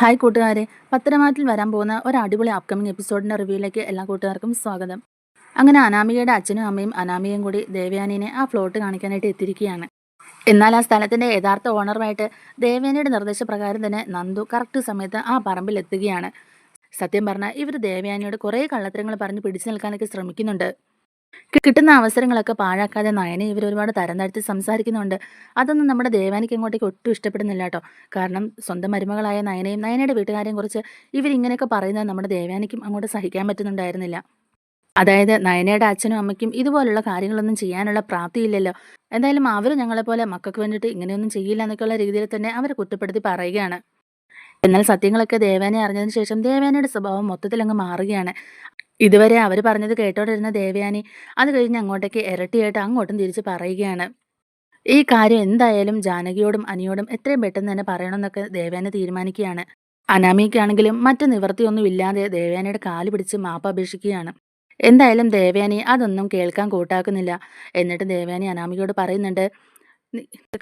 Hi കൂട്ടുകാരെ. പത്തരമാറ്റിൽ വരാൻ പോകുന്ന ഒരു അടിപൊളി അപ്കമിങ് എപ്പിസോഡിന്റെ റിവ്യൂയിലേക്ക് എല്ലാ കൂട്ടുകാർക്കും സ്വാഗതം. അങ്ങനെ അനാമികയുടെ അച്ഛനും അമ്മയും അനാമികയും കൂടി ദേവയാനിനെ ആ ഫ്ലോട്ട് കാണിക്കാനായിട്ട് എത്തിയിരിക്കുകയാണ്. എന്നാൽ ആ സ്ഥലത്തിന്റെ യഥാർത്ഥ ഓണറുമായിട്ട് ദേവയാനിയുടെ നിർദ്ദേശപ്രകാരം തന്നെ നന്ദു കറക്റ്റ് സമയത്ത് ആ പറമ്പിൽ എത്തുകയാണ്. സത്യം പറഞ്ഞാൽ ഇവർ ദേവയാനിയോട് കുറേ കള്ളത്തരങ്ങൾ പറഞ്ഞ് പിടിച്ചു നിൽക്കാനൊക്കെ ശ്രമിക്കുന്നുണ്ട്. കിട്ടുന്ന അവസരങ്ങളൊക്കെ പാഴാക്കാതെ നയനെ ഇവർ ഒരുപാട് തരം താഴ്ത്തി സംസാരിക്കുന്നുണ്ട്. അതൊന്നും നമ്മുടെ ദേവാനിക്ക് അങ്ങോട്ടേക്ക് ഒട്ടും ഇഷ്ടപ്പെടുന്നില്ല കേട്ടോ. കാരണം സ്വന്തം മരുമകളായ നയനയും നയനയുടെ വീട്ടുകാരെയും കുറിച്ച് ഇവരിങ്ങനെയൊക്കെ പറയുന്നത് നമ്മുടെ ദേവാനിക്കും അങ്ങോട്ട് സഹിക്കാൻ പറ്റുന്നുണ്ടായിരുന്നില്ല. അതായത് നയനയുടെ അച്ഛനും അമ്മയ്ക്കും ഇതുപോലുള്ള കാര്യങ്ങളൊന്നും ചെയ്യാനുള്ള പ്രാപ്തിയില്ലല്ലോ. എന്തായാലും അവർ ഞങ്ങളെപ്പോലെ മക്കൾക്ക് വേണ്ടിയിട്ട് ഇങ്ങനെയൊന്നും ചെയ്യില്ല എന്നൊക്കെയുള്ള രീതിയിൽ തന്നെ അവരെ കുറ്റപ്പെടുത്തി പറയുകയാണ്. എന്നാൽ സത്യങ്ങളൊക്കെ ദേവാനെ അറിഞ്ഞതിന് ശേഷം ദേവാനയുടെ സ്വഭാവം മൊത്തത്തിൽ അങ്ങ് മാറുകയാണ്. ഇതുവരെ അവർ പറഞ്ഞത് കേട്ടോണ്ടിരുന്ന ദേവയാനി അത് കഴിഞ്ഞ് അങ്ങോട്ടേക്ക് ഇരട്ടിയായിട്ട് അങ്ങോട്ടും തിരിച്ച് പറയുകയാണ്. ഈ കാര്യം എന്തായാലും ജാനകിയോടും അനിയോടും എത്രയും പെട്ടെന്ന് തന്നെ പറയണമെന്നൊക്കെ ദേവയാനി തീരുമാനിക്കുകയാണ്. അനാമിക്കാണെങ്കിലും മറ്റു നിവൃത്തിയൊന്നും ഇല്ലാതെ ദേവയാനിയുടെ കാൽ പിടിച്ച് മാപ്പ് അപേക്ഷിക്കുകയാണ്. എന്തായാലും ദേവയാനി അതൊന്നും കേൾക്കാൻ കൂട്ടാക്കുന്നില്ല. എന്നിട്ട് ദേവയാനി അനാമികയോട് പറയുന്നുണ്ട്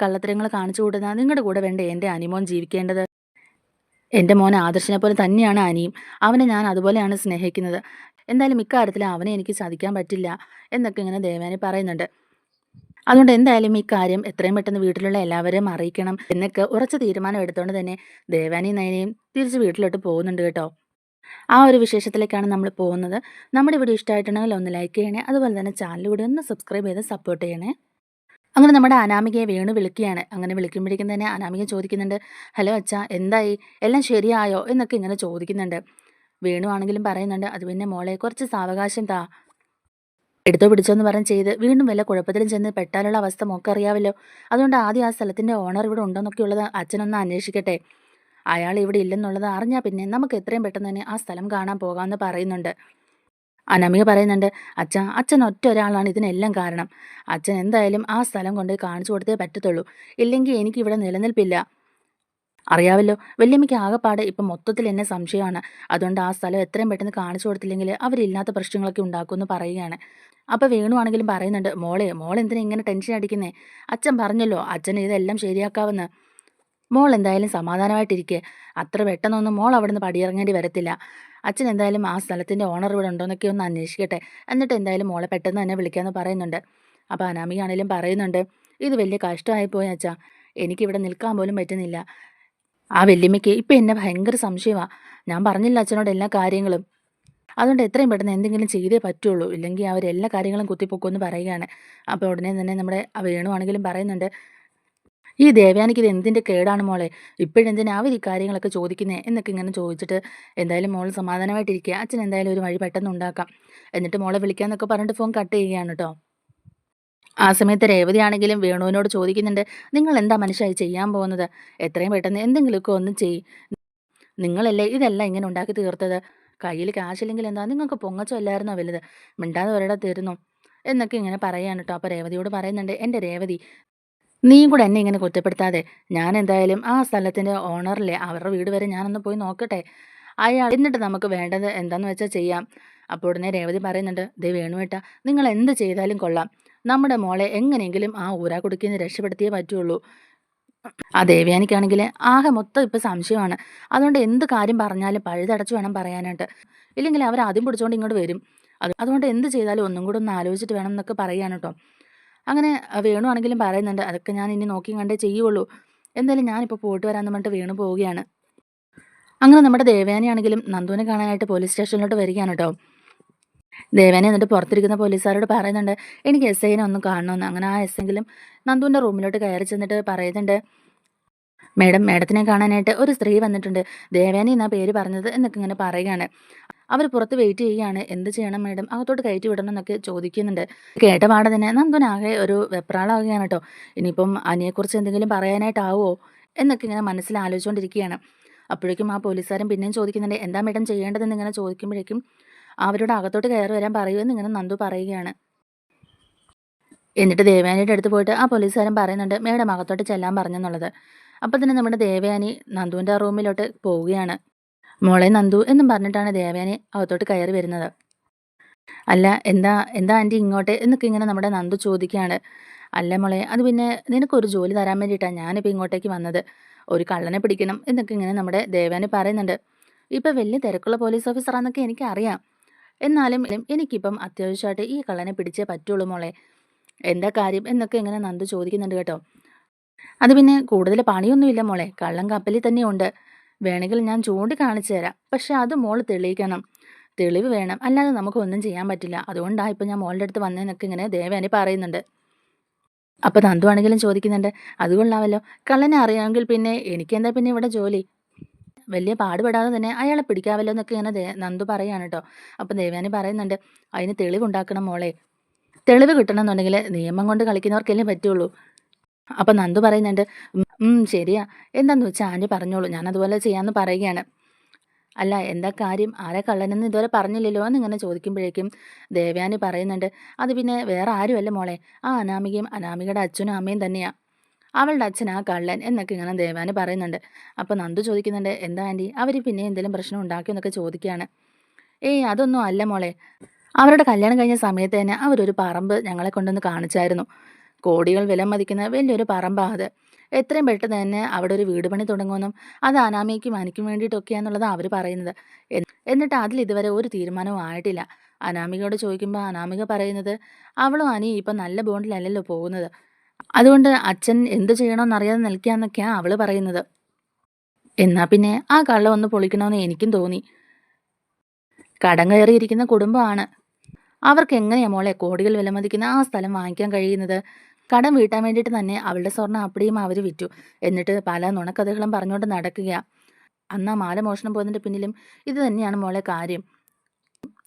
കള്ളത്തരങ്ങൾ കാണിച്ചു കൂട്ടുന്ന നിങ്ങളുടെ കൂടെ വേണ്ട എന്റെ അനിമോൻ ജീവിക്കേണ്ടത്? എന്റെ മോൻ ആദർശനെ പോലെ തന്നെയാണ് അനിയും. അവനെ ഞാൻ അതുപോലെയാണ് സ്നേഹിക്കുന്നത്. എന്തായാലും ഇക്കാര്യത്തിൽ അവനെ എനിക്ക് സാധിക്കാൻ പറ്റില്ല എന്നൊക്കെ ഇങ്ങനെ ദേവാനി പറയുന്നുണ്ട്. അതുകൊണ്ട് എന്തായാലും ഈ കാര്യം എത്രയും പെട്ടെന്ന് വീട്ടിലുള്ള എല്ലാവരെയും അറിയിക്കണം എന്നൊക്കെ ഉറച്ച തീരുമാനം എടുത്തുകൊണ്ട് തന്നെ ദേവാനി നയനയും തിരിച്ച് വീട്ടിലോട്ട് പോകുന്നുണ്ട് കേട്ടോ. ആ ഒരു വിശേഷത്തിലേക്കാണ് നമ്മൾ പോകുന്നത്. നമ്മുടെ വീഡിയോ ഇഷ്ടമായിട്ടുണ്ടെങ്കിൽ ഒന്ന് ലൈക്ക് ചെയ്യണേ അതുപോലെ തന്നെ ചാനൽ കൂടി ഒന്ന് സബ്സ്ക്രൈബ് ചെയ്ത് സപ്പോർട്ട് ചെയ്യണേ. അങ്ങനെ നമ്മുടെ അനാമികയെ വേണു വിളിക്കുകയാണ്. അങ്ങനെ വിളിക്കുമ്പോഴേക്കും തന്നെ അനാമിക ചോദിക്കുന്നുണ്ട് ഹലോ അച്ഛാ എന്തായി? എല്ലാം ശരിയായോ? എന്നൊക്കെ ഇങ്ങനെ ചോദിക്കുന്നുണ്ട്. വേണു ആണെങ്കിലും പറയുന്നുണ്ട് അത് പിന്നെ മോളെ കുറച്ച് സാവകാശം താ. എടുത്തോ പിടിച്ചോ എന്ന് പറഞ്ഞ് ചെയ്ത് വീണ്ടും വല്ല കുഴപ്പത്തിലും ചെന്ന് പെട്ടാലുള്ള അവസ്ഥ മോക്ക് അറിയാമല്ലോ. അതുകൊണ്ട് ആദ്യം ആ സ്ഥലത്തിന്റെ ഓണർ ഇവിടെ ഉണ്ടോന്നൊക്കെയുള്ളത് അച്ഛനൊന്ന് അന്വേഷിക്കട്ടെ. അയാൾ ഇവിടെ ഇല്ലെന്നുള്ളത് അറിഞ്ഞാൽ പിന്നെ നമുക്ക് എത്രയും പെട്ടെന്ന് തന്നെ ആ സ്ഥലം കാണാൻ പോകാമെന്ന് പറയുന്നുണ്ട്. അനമിക പറയുന്നുണ്ട് അച്ഛൻ അച്ഛൻ ഒറ്റ ഒരാളാണ് ഇതിനെല്ലാം കാരണം. അച്ഛൻ എന്തായാലും ആ സ്ഥലം കൊണ്ട് കാണിച്ചു കൊടുത്തേ പറ്റത്തുള്ളൂ. ഇല്ലെങ്കിൽ എനിക്ക് ഇവിടെ നിലനിൽപ്പില്ല. അറിയാവല്ലോ വല്യമ്മയ്ക്ക് ആകെപ്പാട് ഇപ്പം മൊത്തത്തിൽ എന്നെ സംശയമാണ്. അതുകൊണ്ട് ആ സ്ഥലം എത്രയും പെട്ടെന്ന് കാണിച്ചു കൊടുത്തില്ലെങ്കിൽ അവരില്ലാത്ത പ്രശ്നങ്ങളൊക്കെ ഉണ്ടാക്കുമെന്ന് പറയുകയാണ്. അപ്പോൾ വേണുവാണെങ്കിലും പറയുന്നുണ്ട് മോളെ മോൾ എന്തിനാ ഇങ്ങനെ ടെൻഷൻ അടിക്കുന്നേ? അച്ഛൻ പറഞ്ഞല്ലോ അച്ഛൻ ഇതെല്ലാം ശരിയാക്കാമെന്ന്. മോൾ എന്തായാലും സമാധാനമായിട്ടിരിക്കെ. അത്ര പെട്ടെന്നൊന്നും മോൾ അവിടെ നിന്ന് പടിയിറങ്ങേണ്ടി വരത്തില്ല. അച്ഛൻ എന്തായാലും ആ സ്ഥലത്തിന്റെ ഓണർ ഇവിടെ ഉണ്ടോയെന്നൊക്കെ ഒന്ന് അന്വേഷിക്കട്ടെ. എന്നിട്ട് എന്തായാലും മോളെ പെട്ടെന്ന് തന്നെ വിളിക്കാമെന്ന് പറയുന്നുണ്ട്. അപ്പോൾ അനാമികയാണെങ്കിലും പറയുന്നുണ്ട് ഇത് വലിയ കഷ്ടമായി പോയി അച്ഛാ. എനിക്കിവിടെ നിൽക്കാൻ പോലും പറ്റുന്നില്ല. ആ വല്യമ്മയ്ക്ക് ഇപ്പം എന്നെ ഭയങ്കര സംശയമാ. ഞാൻ പറഞ്ഞില്ല അച്ഛനോട് എല്ലാ കാര്യങ്ങളും. അതുകൊണ്ട് എത്രയും പെട്ടെന്ന് എന്തെങ്കിലും ചെയ്തേ പറ്റുള്ളൂ. ഇല്ലെങ്കിൽ അവർ എല്ലാ കാര്യങ്ങളും കുത്തിപ്പൊക്കുമെന്ന് പറയുകയാണ്. അപ്പോൾ ഉടനെ തന്നെ നമ്മുടെ വേണുവാണെങ്കിലും പറയുന്നുണ്ട് ഈ ദേവയാനിക്ക് ഇത് എന്തിന്റെ കേടാണ് മോളെ? ഇപ്പോഴെന്തിനാ അവർ ഈ കാര്യങ്ങളൊക്കെ ചോദിക്കുന്നേ? എന്നൊക്കെ ഇങ്ങനെ ചോദിച്ചിട്ട് എന്തായാലും മോൾ സമാധാനമായിട്ടിരിക്കുക. അച്ഛൻ എന്തായാലും ഒരു വഴി പെട്ടെന്ന് ഉണ്ടാക്കാം. എന്നിട്ട് മോളെ വിളിക്കാന്നൊക്കെ പറഞ്ഞിട്ട് ഫോൺ കട്ട് ചെയ്യുകയാണ് കേട്ടോ ആ സമയത്ത് രേവതിയാണെങ്കിലും വേണുവിനോട് ചോദിക്കുന്നുണ്ട് നിങ്ങൾ എന്താ മനുഷ്യായി ചെയ്യാൻ പോകുന്നത്? എത്രയും പെട്ടെന്ന് എന്തെങ്കിലുമൊക്കെ ഒന്ന് ചെയ്. നിങ്ങളല്ലേ ഇതെല്ലാം ഇങ്ങനെ ഉണ്ടാക്കി തീർത്തത്? കയ്യിൽ കാശില്ലെങ്കിൽ എന്താ? നിങ്ങൾക്ക് പൊങ്ങച്ചല്ലായിരുന്നോ വലുത്? മിണ്ടാതെ ഒരിടത്ത് തീരുന്നു എന്നൊക്കെ ഇങ്ങനെ പറയാൻ കേട്ടോ. അപ്പോൾ രേവതിയോട് പറയുന്നുണ്ട് എന്റെ രേവതി നീയും കൂടെ എന്നെ ഇങ്ങനെ കുറ്റപ്പെടുത്താതെ. ഞാൻ എന്തായാലും ആ സ്ഥലത്തിന്റെ ഓണറിലെ അവരുടെ വീട് വരെ ഞാനൊന്ന് പോയി നോക്കട്ടെ. അയാൾ എന്നിട്ട് നമുക്ക് വേണ്ടത് എന്താണെന്ന് വെച്ചാൽ ചെയ്യാം. അപ്പോൾ ഉടനെ രേവതി പറയുന്നുണ്ട് ദേ വേണുവേട്ട നിങ്ങൾ എന്ത് ചെയ്താലും കൊള്ളാം. നമ്മുടെ മോളെ എങ്ങനെയെങ്കിലും ആ ഊരാ കുടുക്കിന്ന് രക്ഷപ്പെടുത്തിയേ പറ്റുള്ളൂ. ആ ദേവയാനിക്കാണെങ്കിൽ ആകെ മൊത്തം ഇപ്പം സംശയമാണ്. അതുകൊണ്ട് എന്ത് കാര്യം പറഞ്ഞാലും പഴുതടച്ചു വേണം പറയാനായിട്ട്. ഇല്ലെങ്കിൽ അവർ ആദ്യം പിടിച്ചുകൊണ്ട് ഇങ്ങോട്ട് വരും. അത് അതുകൊണ്ട് എന്ത് ചെയ്താലും ഒന്നും കൂടെ ഒന്ന് ആലോചിച്ചിട്ട് വേണം എന്നൊക്കെ പറയാൻ കേട്ടോ. അങ്ങനെ വേണുവാണെങ്കിലും പറയുന്നുണ്ട്. അതൊക്കെ ഞാൻ ഇനി നോക്കി കണ്ടേ ചെയ്യുള്ളൂ. എന്തായാലും ഞാനിപ്പോൾ പോയിട്ട് വരാമെന്ന് പറഞ്ഞിട്ട് വീണു പോവുകയാണ്. അങ്ങനെ നമ്മുടെ ദേവയാനിയാണെങ്കിലും നന്ദുവിനെ കാണാനായിട്ട് പോലീസ് സ്റ്റേഷനിലോട്ട് വരികയാണ് കേട്ടോ. ദേവേനെ എന്നിട്ട് പുറത്തിരിക്കുന്ന പോലീസുകാരോട് പറയുന്നുണ്ട് എനിക്ക് എസ് ഐനെ ഒന്നും കാണണമെന്ന് അങ്ങനെ ആ എസ് എങ്കിലും നന്ദുവിന്റെ റൂമിലോട്ട് കയറി ചെന്നിട്ട് പറയുന്നുണ്ട് മേഡം മേഡത്തിനെ കാണാനായിട്ട് ഒരു സ്ത്രീ വന്നിട്ടുണ്ട്. ദേവേനെ എന്നാ പേര് പറഞ്ഞത്? എന്നൊക്കെ ഇങ്ങനെ പറയുകയാണ്. അവർ പുറത്ത് വെയിറ്റ് ചെയ്യുകയാണ് എന്ത് ചെയ്യണം മേഡം? അകത്തോട്ട് കയറ്റി വിടണം എന്നൊക്കെ ചോദിക്കുന്നുണ്ട്. കേട്ട പാടെ തന്നെ നന്ദുനാകെ ഒരു വെപ്രാളാവുകയാണ് കേട്ടോ. ഇനിയിപ്പം അനിയെക്കുറിച്ച് എന്തെങ്കിലും പറയാനായിട്ടാവോ എന്നൊക്കെ ഇങ്ങനെ മനസ്സിൽ ആലോചിച്ചുകൊണ്ടിരിക്കുകയാണ് അപ്പോഴേക്കും ആ പോലീസുകാരൻ പിന്നെയും ചോദിക്കുന്നുണ്ട് എന്താ മേഡം ചെയ്യേണ്ടതെന്ന്? ഇങ്ങനെ ചോദിക്കുമ്പോഴേക്കും അവരോട് അകത്തോട്ട് കയറി വരാൻ പറയുമെന്ന് ഇങ്ങനെ നന്ദു പറയുകയാണ്. എന്നിട്ട് ദേവയാനിയുടെ അടുത്ത് പോയിട്ട് ആ പോലീസുകാരൻ പറയുന്നുണ്ട് മേഡം അകത്തോട്ട് ചെല്ലാൻ പറഞ്ഞെന്നുള്ളത്. അപ്പം തന്നെ നമ്മുടെ ദേവയാനി നന്ദുവിന്റെ റൂമിലോട്ട് പോവുകയാണ്. മോളെ നന്ദു എന്നും പറഞ്ഞിട്ടാണ് ദേവയാനി അകത്തോട്ട് കയറി വരുന്നത്. അല്ല എന്താ എന്താ ആന്റി ഇങ്ങോട്ട്? എന്നൊക്കെ ഇങ്ങനെ നമ്മുടെ നന്ദു ചോദിക്കുകയാണ്. അല്ല മോളെ അത് പിന്നെ നിനക്കൊരു ജോലി തരാൻ വേണ്ടിയിട്ടാണ് ഞാനിപ്പോൾ ഇങ്ങോട്ടേക്ക് വന്നത്. ഒരു കള്ളനെ പിടിക്കണം എന്നൊക്കെ ഇങ്ങനെ നമ്മുടെ ദേവയാനി പറയുന്നുണ്ട്. ഇപ്പം വലിയ തിരക്കുള്ള പോലീസ് ഓഫീസറാന്നൊക്കെ എനിക്കറിയാം. എന്നാലും എനിക്കിപ്പം അത്യാവശ്യമായിട്ട് ഈ കള്ളനെ പിടിച്ചേ പറ്റുള്ളൂ മോളെ. എന്താ കാര്യം എന്നൊക്കെ ഇങ്ങനെ നന്ദു ചോദിക്കുന്നുണ്ട് കേട്ടോ. അത് പിന്നെ കൂടുതൽ പണിയൊന്നുമില്ല മോളെ. കള്ളൻ കപ്പലിൽ തന്നെയുണ്ട്. വേണമെങ്കിൽ ഞാൻ ചൂണ്ടി കാണിച്ചു തരാം. പക്ഷെ അത് മോൾ തെളിയിക്കണം. തെളിവ് വേണം. അല്ലാതെ നമുക്കൊന്നും ചെയ്യാൻ പറ്റില്ല. അതുകൊണ്ടാണ് ഇപ്പം ഞാൻ മോളുടെ അടുത്ത് വന്നതെന്നൊക്കെ ഇങ്ങനെ ദേവേനെ പറയുന്നുണ്ട്. അപ്പം നന്ദു ആണെങ്കിലും ചോദിക്കുന്നുണ്ട്. അത് കൊള്ളാമല്ലോ കള്ളനെ അറിയാമെങ്കിൽ പിന്നെ എനിക്കെന്താ പിന്നെ ഇവിടെ ജോലി? വലിയ പാടുപെടാതെ തന്നെ അയാളെ പിടിക്കാമല്ലോ എന്നൊക്കെ ഇങ്ങനെ നന്ദു പറയാണ് കേട്ടോ. അപ്പം ദേവയാനി പറയുന്നുണ്ട് അതിന് തെളിവുണ്ടാക്കണം മോളെ. തെളിവ് കിട്ടണമെന്നുണ്ടെങ്കിൽ നിയമം കൊണ്ട് കളിക്കുന്നവർക്കല്ലേ പറ്റുള്ളൂ. അപ്പം നന്ദു പറയുന്നുണ്ട് "ഉം, ഉം ശരിയാ. എന്താന്ന് വെച്ചാൽ ആന്റി പറഞ്ഞോളൂ. ഞാൻ അതുപോലെ ചെയ്യാമെന്ന് പറയുകയാണ്. അല്ല എന്താ കാര്യം? ആരെ കള്ളനെന്ന് ഇതുവരെ പറഞ്ഞില്ലല്ലോ എന്നിങ്ങനെ ചോദിക്കുമ്പോഴേക്കും ദേവയാനി പറയുന്നുണ്ട് അത് പിന്നെ വേറെ ആരുമല്ല മോളെ. ആ അനാമികയും അനാമികയുടെ അച്ഛനും അമ്മയും തന്നെയാ. അവളുടെ അച്ഛൻ ആ കള്ളൻ എന്നൊക്കെ ഇങ്ങനെ ദേവാന് പറയുന്നുണ്ട്. അപ്പോൾ നന്ദു ചോദിക്കുന്നുണ്ട് എന്താ ആന്റി അവർ പിന്നെ എന്തെങ്കിലും പ്രശ്നം ഉണ്ടാക്കിയോ എന്നൊക്കെ ചോദിക്കുകയാണ്. ഏയ് അതൊന്നും അല്ല മോളെ. അവരുടെ കല്യാണം കഴിഞ്ഞ സമയത്ത് തന്നെ അവരൊരു പറമ്പ് ഞങ്ങളെ കൊണ്ടൊന്ന് കാണിച്ചായിരുന്നു. കോടികൾ വില മതിക്കുന്ന വലിയൊരു പറമ്പാ അത്. എത്രയും പെട്ടെന്ന് തന്നെ അവിടെ ഒരു വീട് പണി തുടങ്ങുമെന്നും അത് അനാമിക്കും അനിക്കും വേണ്ടിയിട്ടൊക്കെയാന്നുള്ളത് അവർ പറയുന്നത്. എന്നിട്ട് അതിൽ ഇതുവരെ ഒരു തീരുമാനവും ആയിട്ടില്ല. അനാമികയോട് ചോദിക്കുമ്പോൾ അനാമിക പറയുന്നത് അവളും അനിയും ഇപ്പം നല്ല ബോണ്ടിലല്ലല്ലോ പോകുന്നത്. അതുകൊണ്ട് അച്ഛൻ എന്ത് ചെയ്യണമെന്നറിയാതെ നിൽക്കാന്നൊക്കെയാണ് അവൾ പറയുന്നത്. എന്നാ പിന്നെ ആ കള്ള ഒന്ന് പൊളിക്കണമെന്ന് എനിക്കും തോന്നി. കടം കയറിയിരിക്കുന്ന കുടുംബമാണ്. അവർക്ക് എങ്ങനെയാ മോളെ കോടികൾ വിലമതിക്കുന്ന ആ സ്ഥലം വാങ്ങിക്കാൻ കഴിയുന്നത്? കടം വീട്ടാൻ വേണ്ടിയിട്ട് തന്നെ അവളുടെ സ്വർണം അപ്പടിയും അവർ വിറ്റു. എന്നിട്ട് പല നുണക്കഥകളും പറഞ്ഞുകൊണ്ട് നടക്കുക അന്ന് ആ മാല മോഷണം പോയതിന്റെ പിന്നിലും ഇത് തന്നെയാണ് മോളെ കാര്യം.